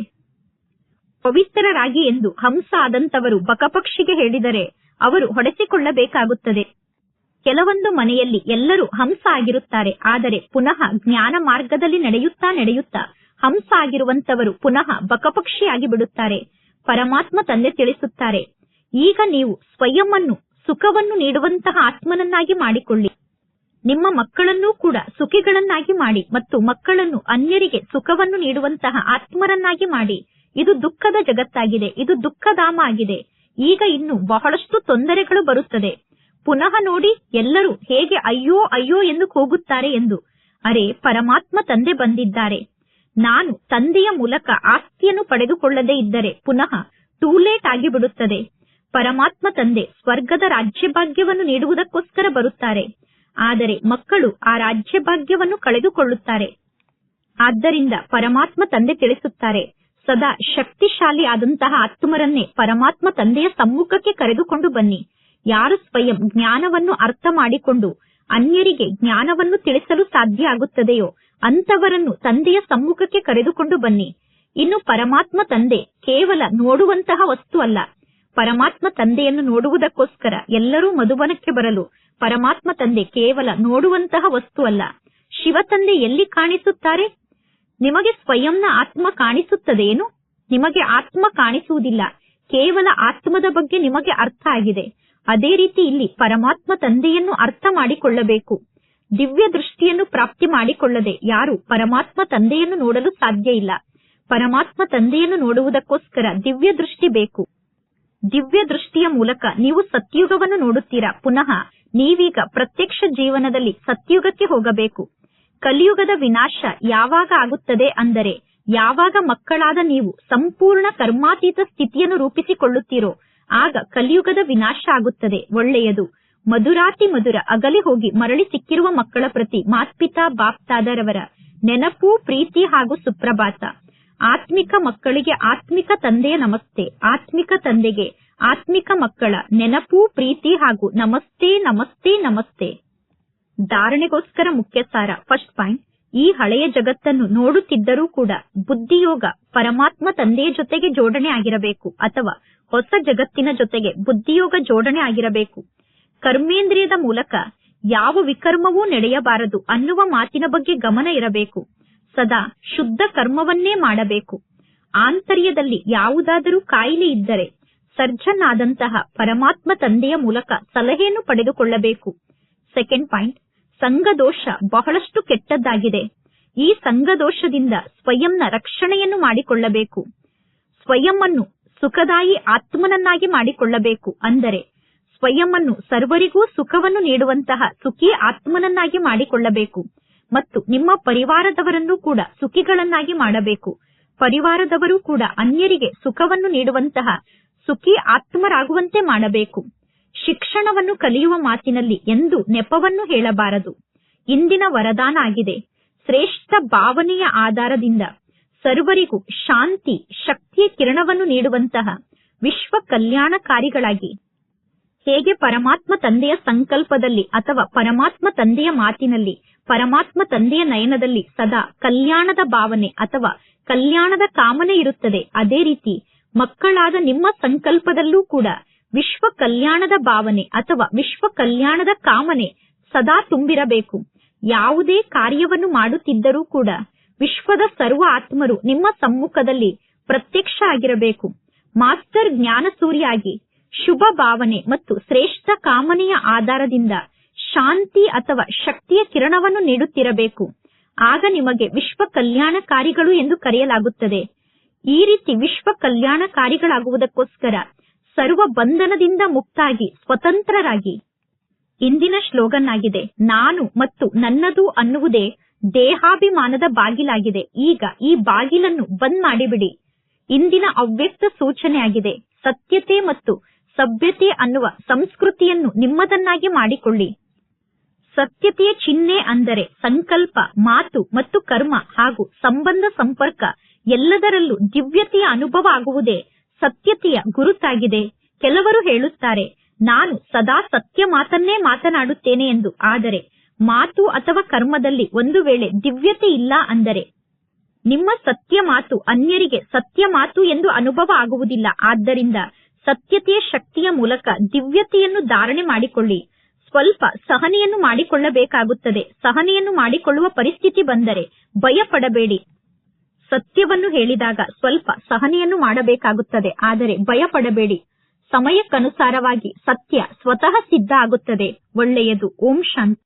A: ಪವಿತ್ರರಾಗಿ ಎಂದು ಹಂಸ ಆದಂತವರು ಬಕಪಕ್ಷಿಗೆ ಹೇಳಿದರೆ ಅವರು ಹೊಡೆಸಿಕೊಳ್ಳಬೇಕಾಗುತ್ತದೆ. ಕೆಲವೊಂದು ಮನೆಯಲ್ಲಿ ಎಲ್ಲರೂ ಹಂಸ ಆಗಿರುತ್ತಾರೆ, ಆದರೆ ಪುನಃ ಜ್ಞಾನ ಮಾರ್ಗದಲ್ಲಿ ನಡೆಯುತ್ತಾ ನಡೆಯುತ್ತಾ ಹಂಸ ಆಗಿರುವಂತವರು ಪುನಃ ಬಕಪಕ್ಷಿಯಾಗಿ ಬಿಡುತ್ತಾರೆ. ಪರಮಾತ್ಮ ತಂದೆ ತಿಳಿಸುತ್ತಾರೆ, ಈಗ ನೀವು ಸ್ವಯಂವನ್ನು ಸುಖವನ್ನು ನೀಡುವಂತಹ ಆತ್ಮನನ್ನಾಗಿ ಮಾಡಿಕೊಳ್ಳಿ. ನಿಮ್ಮ ಮಕ್ಕಳನ್ನೂ ಕೂಡ ಸುಖಿಗಳನ್ನಾಗಿ ಮಾಡಿ ಮತ್ತು ಮಕ್ಕಳನ್ನು, ಅನ್ಯರಿಗೆ ಸುಖವನ್ನು ನೀಡುವಂತಹ ಆತ್ಮರನ್ನಾಗಿ ಮಾಡಿ. ಇದು ದುಃಖದ ಜಗತ್ತಾಗಿದೆ, ಇದು ದುಃಖಧಾಮ ಆಗಿದೆ. ಈಗ ಇನ್ನು ಬಹಳಷ್ಟು ತೊಂದರೆಗಳು ಬರುತ್ತದೆ. ಪುನಃ ನೋಡಿ ಎಲ್ಲರೂ ಹೇಗೆ ಅಯ್ಯೋ ಅಯ್ಯೋ ಎಂದು ಕೂಗುತ್ತಾರೆ ಎಂದು. ಅರೆ, ಪರಮಾತ್ಮ ತಂದೆ ಬಂದಿದ್ದಾರೆ. ನಾನು ತಂದೆಯ ಮೂಲಕ ಆಸ್ತಿಯನ್ನು ಪಡೆದುಕೊಳ್ಳದೇ ಇದ್ದರೆ ಪುನಃ ಟೂ ಲೇಟ್ ಆಗಿಬಿಡುತ್ತದೆ. ಪರಮಾತ್ಮ ತಂದೆ ಸ್ವರ್ಗದ ರಾಜ್ಯಭಾಗ್ಯವನ್ನು ನೀಡುವುದಕ್ಕೋಸ್ಕರ ಬರುತ್ತಾರೆ. ಆದರೆ ಮಕ್ಕಳು ಆ ರಾಜ್ಯಭಾಗ್ಯವನ್ನು ಕಳೆದುಕೊಳ್ಳುತ್ತಾರೆ. ಆದ್ದರಿಂದ ಪರಮಾತ್ಮ ತಂದೆ ತಿಳಿಸುತ್ತಾರೆ, ಸದಾ ಶಕ್ತಿಶಾಲಿ ಆದಂತಹ ಆತ್ಮರನ್ನೇ ಪರಮಾತ್ಮ ತಂದೆಯ ಸಮ್ಮುಖಕ್ಕೆ ಕರೆದುಕೊಂಡು ಬನ್ನಿ. ಯಾರು ಸ್ವಯಂ ಜ್ಞಾನವನ್ನು ಅರ್ಥ ಮಾಡಿಕೊಂಡು ಅನ್ಯರಿಗೆ ಜ್ಞಾನವನ್ನು ತಿಳಿಸಲು ಸಾಧ್ಯ ಆಗುತ್ತದೆಯೋ ಅಂತವರನ್ನು ತಂದೆಯ ಸಮ್ಮುಖಕ್ಕೆ ಕರೆದುಕೊಂಡು ಬನ್ನಿ. ಇನ್ನು ಪರಮಾತ್ಮ ತಂದೆ ಕೇವಲ ನೋಡುವಂತಹ ವಸ್ತು ಅಲ್ಲ. ಪರಮಾತ್ಮ ತಂದೆಯನ್ನು ನೋಡುವುದಕ್ಕೋಸ್ಕರ ಎಲ್ಲರೂ ಮಧುಬನಕ್ಕೆ ಬರಲು ಪರಮಾತ್ಮ ತಂದೆ ಕೇವಲ ನೋಡುವಂತಹ ವಸ್ತು ಅಲ್ಲ. ಶಿವ ತಂದೆ ಎಲ್ಲಿ ಕಾಣಿಸುತ್ತಾರೆ? ನಿಮಗೆ ಸ್ವಯಂನ ಆತ್ಮ ಕಾಣಿಸುತ್ತದೇನು? ನಿಮಗೆ ಆತ್ಮ ಕಾಣಿಸುವುದಿಲ್ಲ. ಕೇವಲ ಆತ್ಮದ ಬಗ್ಗೆ ನಿಮಗೆ ಅರ್ಥ ಆಗಿದೆ. ಅದೇ ರೀತಿ ಇಲ್ಲಿ ಪರಮಾತ್ಮ ತಂದೆಯನ್ನು ಅರ್ಥ ಮಾಡಿಕೊಳ್ಳಬೇಕು. ದಿವ್ಯ ದೃಷ್ಟಿಯನ್ನು ಪ್ರಾಪ್ತಿ ಮಾಡಿಕೊಳ್ಳದೆ ಯಾರು ಪರಮಾತ್ಮ ತಂದೆಯನ್ನು ನೋಡಲು ಸಾಧ್ಯ ಇಲ್ಲ. ಪರಮಾತ್ಮ ತಂದೆಯನ್ನು ನೋಡುವುದಕ್ಕೋಸ್ಕರ ದಿವ್ಯ ದೃಷ್ಟಿ ಬೇಕು. ದಿವ್ಯ ದೃಷ್ಟಿಯ ಮೂಲಕ ನೀವು ಸತ್ಯುಗವನ್ನು ನೋಡುತ್ತೀರಾ? ಪುನಃ ನೀವೀಗ ಪ್ರತ್ಯಕ್ಷ ಜೀವನದಲ್ಲಿ ಸತ್ಯುಗಕ್ಕೆ ಹೋಗಬೇಕು. ಕಲಿಯುಗದ ವಿನಾಶ ಯಾವಾಗ ಆಗುತ್ತದೆ ಅಂದರೆ ಯಾವಾಗ ಮಕ್ಕಳಾದ ನೀವು ಸಂಪೂರ್ಣ ಕರ್ಮಾತೀತ ಸ್ಥಿತಿಯನ್ನು ರೂಪಿಸಿಕೊಳ್ಳುತ್ತೀರೋ, ಆಗ ಕಲಿಯುಗದ ವಿನಾಶ ಆಗುತ್ತದೆ. ಒಳ್ಳೆಯದು. ಮಧುರಾತಿ ಮಧುರ ಅಗಲಿ ಹೋಗಿ ಮರಳಿ ಸಿಕ್ಕಿರುವ ಮಕ್ಕಳ ಪ್ರತಿ ಮಾತ್ಪಿತಾ ಬಾಪ್ತಾದರವರ ನೆನಪು, ಪ್ರೀತಿ ಹಾಗೂ ಸುಪ್ರಭಾತ. ಆತ್ಮಿಕ ಮಕ್ಕಳಿಗೆ ಆತ್ಮಿಕ ತಂದೆಯ ನಮಸ್ತೆ. ಆತ್ಮಿಕ ತಂದೆಗೆ ಆತ್ಮಿಕ ಮಕ್ಕಳ ನೆನಪು, ಪ್ರೀತಿ ಹಾಗೂ ನಮಸ್ತೆ ನಮಸ್ತೆ ನಮಸ್ತೆ. ಧಾರಣೆಗೋಸ್ಕರ ಮುಖ್ಯ ಸಾರ ಫಸ್ಟ್ ಪಾಯಿಂಟ್, ಈ ಹಳೆಯ ಜಗತ್ತನ್ನು ನೋಡುತ್ತಿದ್ದರೂ ಕೂಡ ಬುದ್ಧಿಯೋಗ ಪರಮಾತ್ಮ ತಂದೆಯ ಜೊತೆಗೆ ಜೋಡಣೆ ಆಗಿರಬೇಕು ಅಥವಾ ಹೊಸ ಜಗತ್ತಿನ ಜೊತೆಗೆ ಬುದ್ಧಿಯೋಗ ಜೋಡಣೆ ಆಗಿರಬೇಕು. ಕರ್ಮೇಂದ್ರಿಯದ ಮೂಲಕ ಯಾವ ವಿಕರ್ಮವೂ ನಡೆಯಬಾರದು ಅನ್ನುವ ಮಾತಿನ ಬಗ್ಗೆ ಗಮನ ಇರಬೇಕು. ಸದಾ ಶುದ್ಧ ಕರ್ಮವನ್ನೇ ಮಾಡಬೇಕು. ಆಂತರ್ಯದಲ್ಲಿ ಯಾವುದಾದರೂ ಕಾಯಿಲೆ ಇದ್ದರೆ ಸರ್ಜನ್ ಆದಂತಹ ಪರಮಾತ್ಮ ತಂದೆಯ ಮೂಲಕ ಸಲಹೆಯನ್ನು ಪಡೆದುಕೊಳ್ಳಬೇಕು. ಸೆಕೆಂಡ್ ಪಾಯಿಂಟ್, ಸಂಘದೋಷ ಬಹಳಷ್ಟು ಕೆಟ್ಟದ್ದಾಗಿದೆ. ಈ ಸಂಘದೋಷದಿಂದ ಸ್ವಯಂನ ರಕ್ಷಣೆಯನ್ನು ಮಾಡಿಕೊಳ್ಳಬೇಕು. ಸ್ವಯಂವನ್ನು ಸುಖದಾಯಿ ಆತ್ಮನನ್ನಾಗಿ ಮಾಡಿಕೊಳ್ಳಬೇಕು ಅಂದರೆ ಸ್ವಯಂವನ್ನು ಸರ್ವರಿಗೂ ಸುಖವನ್ನು ನೀಡುವಂತಹ ಸುಖಿ ಆತ್ಮನನ್ನಾಗಿ ಮಾಡಿಕೊಳ್ಳಬೇಕು. ಮತ್ತು ನಿಮ್ಮ ಪರಿವಾರದವರನ್ನು ಕೂಡ ಸುಖಿಗಳನ್ನಾಗಿ ಮಾಡಬೇಕು. ಪರಿವಾರದವರು ಕೂಡ ಅನ್ಯರಿಗೆ ಸುಖವನ್ನು ನೀಡುವಂತಹ ಸುಖಿ ಆತ್ಮರಾಗುವಂತೆ ಮಾಡಬೇಕು. ಶಿಕ್ಷಣವನ್ನು ಕಲಿಯುವ ಮಾತಿನಲ್ಲಿ ಎಂದು ನೆಪವನ್ನು ಹೇಳಬಾರದು. ಇಂದಿನ ವರದಾನ ಆಗಿದೆ. ಶ್ರೇಷ್ಠ ಭಾವನೆಯ ಆಧಾರದಿಂದ ಸರ್ವರಿಗೂ ಶಾಂತಿ ಶಕ್ತಿಯ ಕಿರಣವನ್ನು ನೀಡುವಂತಹ ವಿಶ್ವ ಕಲ್ಯಾಣಕಾರಿಗಳಾಗಿ ಹೇಗೆ ಪರಮಾತ್ಮ ತಂದೆಯ ಸಂಕಲ್ಪದಲ್ಲಿ ಅಥವಾ ಪರಮಾತ್ಮ ತಂದೆಯ ಮಾತಿನಲ್ಲಿ, ಪರಮಾತ್ಮ ತಂದೆಯ ನಯನದಲ್ಲಿ ಸದಾ ಕಲ್ಯಾಣದ ಭಾವನೆ ಅಥವಾ ಕಲ್ಯಾಣದ ಕಾಮನೆ ಇರುತ್ತದೆ, ಅದೇ ರೀತಿ ಮಕ್ಕಳಾದ ನಿಮ್ಮ ಸಂಕಲ್ಪದಲ್ಲೂ ಕೂಡ ವಿಶ್ವ ಕಲ್ಯಾಣದ ಭಾವನೆ ಅಥವಾ ವಿಶ್ವ ಕಲ್ಯಾಣದ ಕಾಮನೆ ಸದಾ ತುಂಬಿರಬೇಕು. ಯಾವುದೇ ಕಾರ್ಯವನ್ನು ಮಾಡುತ್ತಿದ್ದರೂ ಕೂಡ ವಿಶ್ವದ ಸರ್ವ ಆತ್ಮರು ನಿಮ್ಮ ಸಮ್ಮುಖದಲ್ಲಿ ಪ್ರತ್ಯಕ್ಷ ಆಗಿರಬೇಕು. ಮಾಸ್ಟರ್ ಜ್ಞಾನ ಸೂರ್ಯಾಗಿ ಶುಭ ಭಾವನೆ ಮತ್ತು ಶ್ರೇಷ್ಠ ಕಾಮನೆಯ ಆಧಾರದಿಂದ ಶಾಂತಿ ಅಥವಾ ಶಕ್ತಿಯ ಕಿರಣವನ್ನು ನೀಡುತ್ತಿರಬೇಕು. ಆಗ ನಿಮಗೆ ವಿಶ್ವ ಕಲ್ಯಾಣಕಾರಿಗಳು ಎಂದು ಕರೆಯಲಾಗುತ್ತದೆ. ಈ ರೀತಿ ವಿಶ್ವ ಕಲ್ಯಾಣಕಾರಿಗಳಾಗುವುದಕ್ಕೋಸ್ಕರ ಸರ್ವ ಬಂಧನದಿಂದ ಮುಕ್ತಾಗಿ ಸ್ವತಂತ್ರರಾಗಿ. ಇಂದಿನ ಸ್ಲೋಗನ್ ಆಗಿದೆ ನಾನು ಮತ್ತು ನನ್ನದು ಅನ್ನುವುದೇ ದೇಹಾಭಿಮಾನದ ಬಾಗಿಲಾಗಿದೆ. ಈಗ ಈ ಬಾಗಿಲನ್ನು ಬಂದ್ ಮಾಡಿಬಿಡಿ. ಇಂದಿನ ಅವ್ಯಕ್ತ ಸೂಚನೆ ಆಗಿದೆ ಸತ್ಯತೆ ಮತ್ತು ಸಭ್ಯತೆ ಅನ್ನುವ ಸಂಸ್ಕೃತಿಯನ್ನು ನಿಮ್ಮದನ್ನಾಗಿ ಮಾಡಿಕೊಳ್ಳಿ. ಸತ್ಯತೆಯ ಚಿಹ್ನೆ ಅಂದರೆ ಸಂಕಲ್ಪ, ಮಾತು ಮತ್ತು ಕರ್ಮ ಹಾಗೂ ಸಂಬಂಧ ಸಂಪರ್ಕ ಎಲ್ಲದರಲ್ಲೂ ದಿವ್ಯತೆಯ ಅನುಭವ ಆಗುವುದೇ ಸತ್ಯತೆಯ ಗುರುತಾಗಿದೆ. ಕೆಲವರು ಹೇಳುತ್ತಾರೆ, ನಾನು ಸದಾ ಸತ್ಯ ಮಾತನ್ನೇ ಮಾತನಾಡುತ್ತೇನೆ ಎಂದು. ಆದರೆ ಮಾತು ಅಥವಾ ಕರ್ಮದಲ್ಲಿ ಒಂದು ವೇಳೆ ದಿವ್ಯತೆ ಇಲ್ಲ ಅಂದರೆ ನಿಮ್ಮ ಸತ್ಯ ಮಾತು ಅನ್ಯರಿಗೆ ಸತ್ಯ ಮಾತು ಎಂದು ಅನುಭವ ಆಗುವುದಿಲ್ಲ. ಆದ್ದರಿಂದ ಸತ್ಯತೆಯ ಶಕ್ತಿಯ ಮೂಲಕ ದಿವ್ಯತೆಯನ್ನು ಧಾರಣೆ ಮಾಡಿಕೊಳ್ಳಿ. ಸ್ವಲ್ಪ ಸಹನೆಯನ್ನು ಮಾಡಿಕೊಳ್ಳಬೇಕಾಗುತ್ತದೆ. ಸಹನೆಯನ್ನು ಮಾಡಿಕೊಳ್ಳುವ ಪರಿಸ್ಥಿತಿ ಬಂದರೆ ಭಯ ಪಡಬೇಡಿ ಸತ್ಯವನ್ನು ಹೇಳಿದಾಗ ಸ್ವಲ್ಪ ಸಹನೆಯನ್ನು ಮಾಡಬೇಕಾಗುತ್ತದೆ. ಆದರೆ ಭಯ ಪಡಬೇಡಿ ಸಮಯಕ್ಕನುಸಾರವಾಗಿ ಸತ್ಯ ಸ್ವತಃ ಸಿದ್ಧ ಆಗುತ್ತದೆ. ಒಳ್ಳೆಯದು. ಓಂ ಶಾಂತಿ.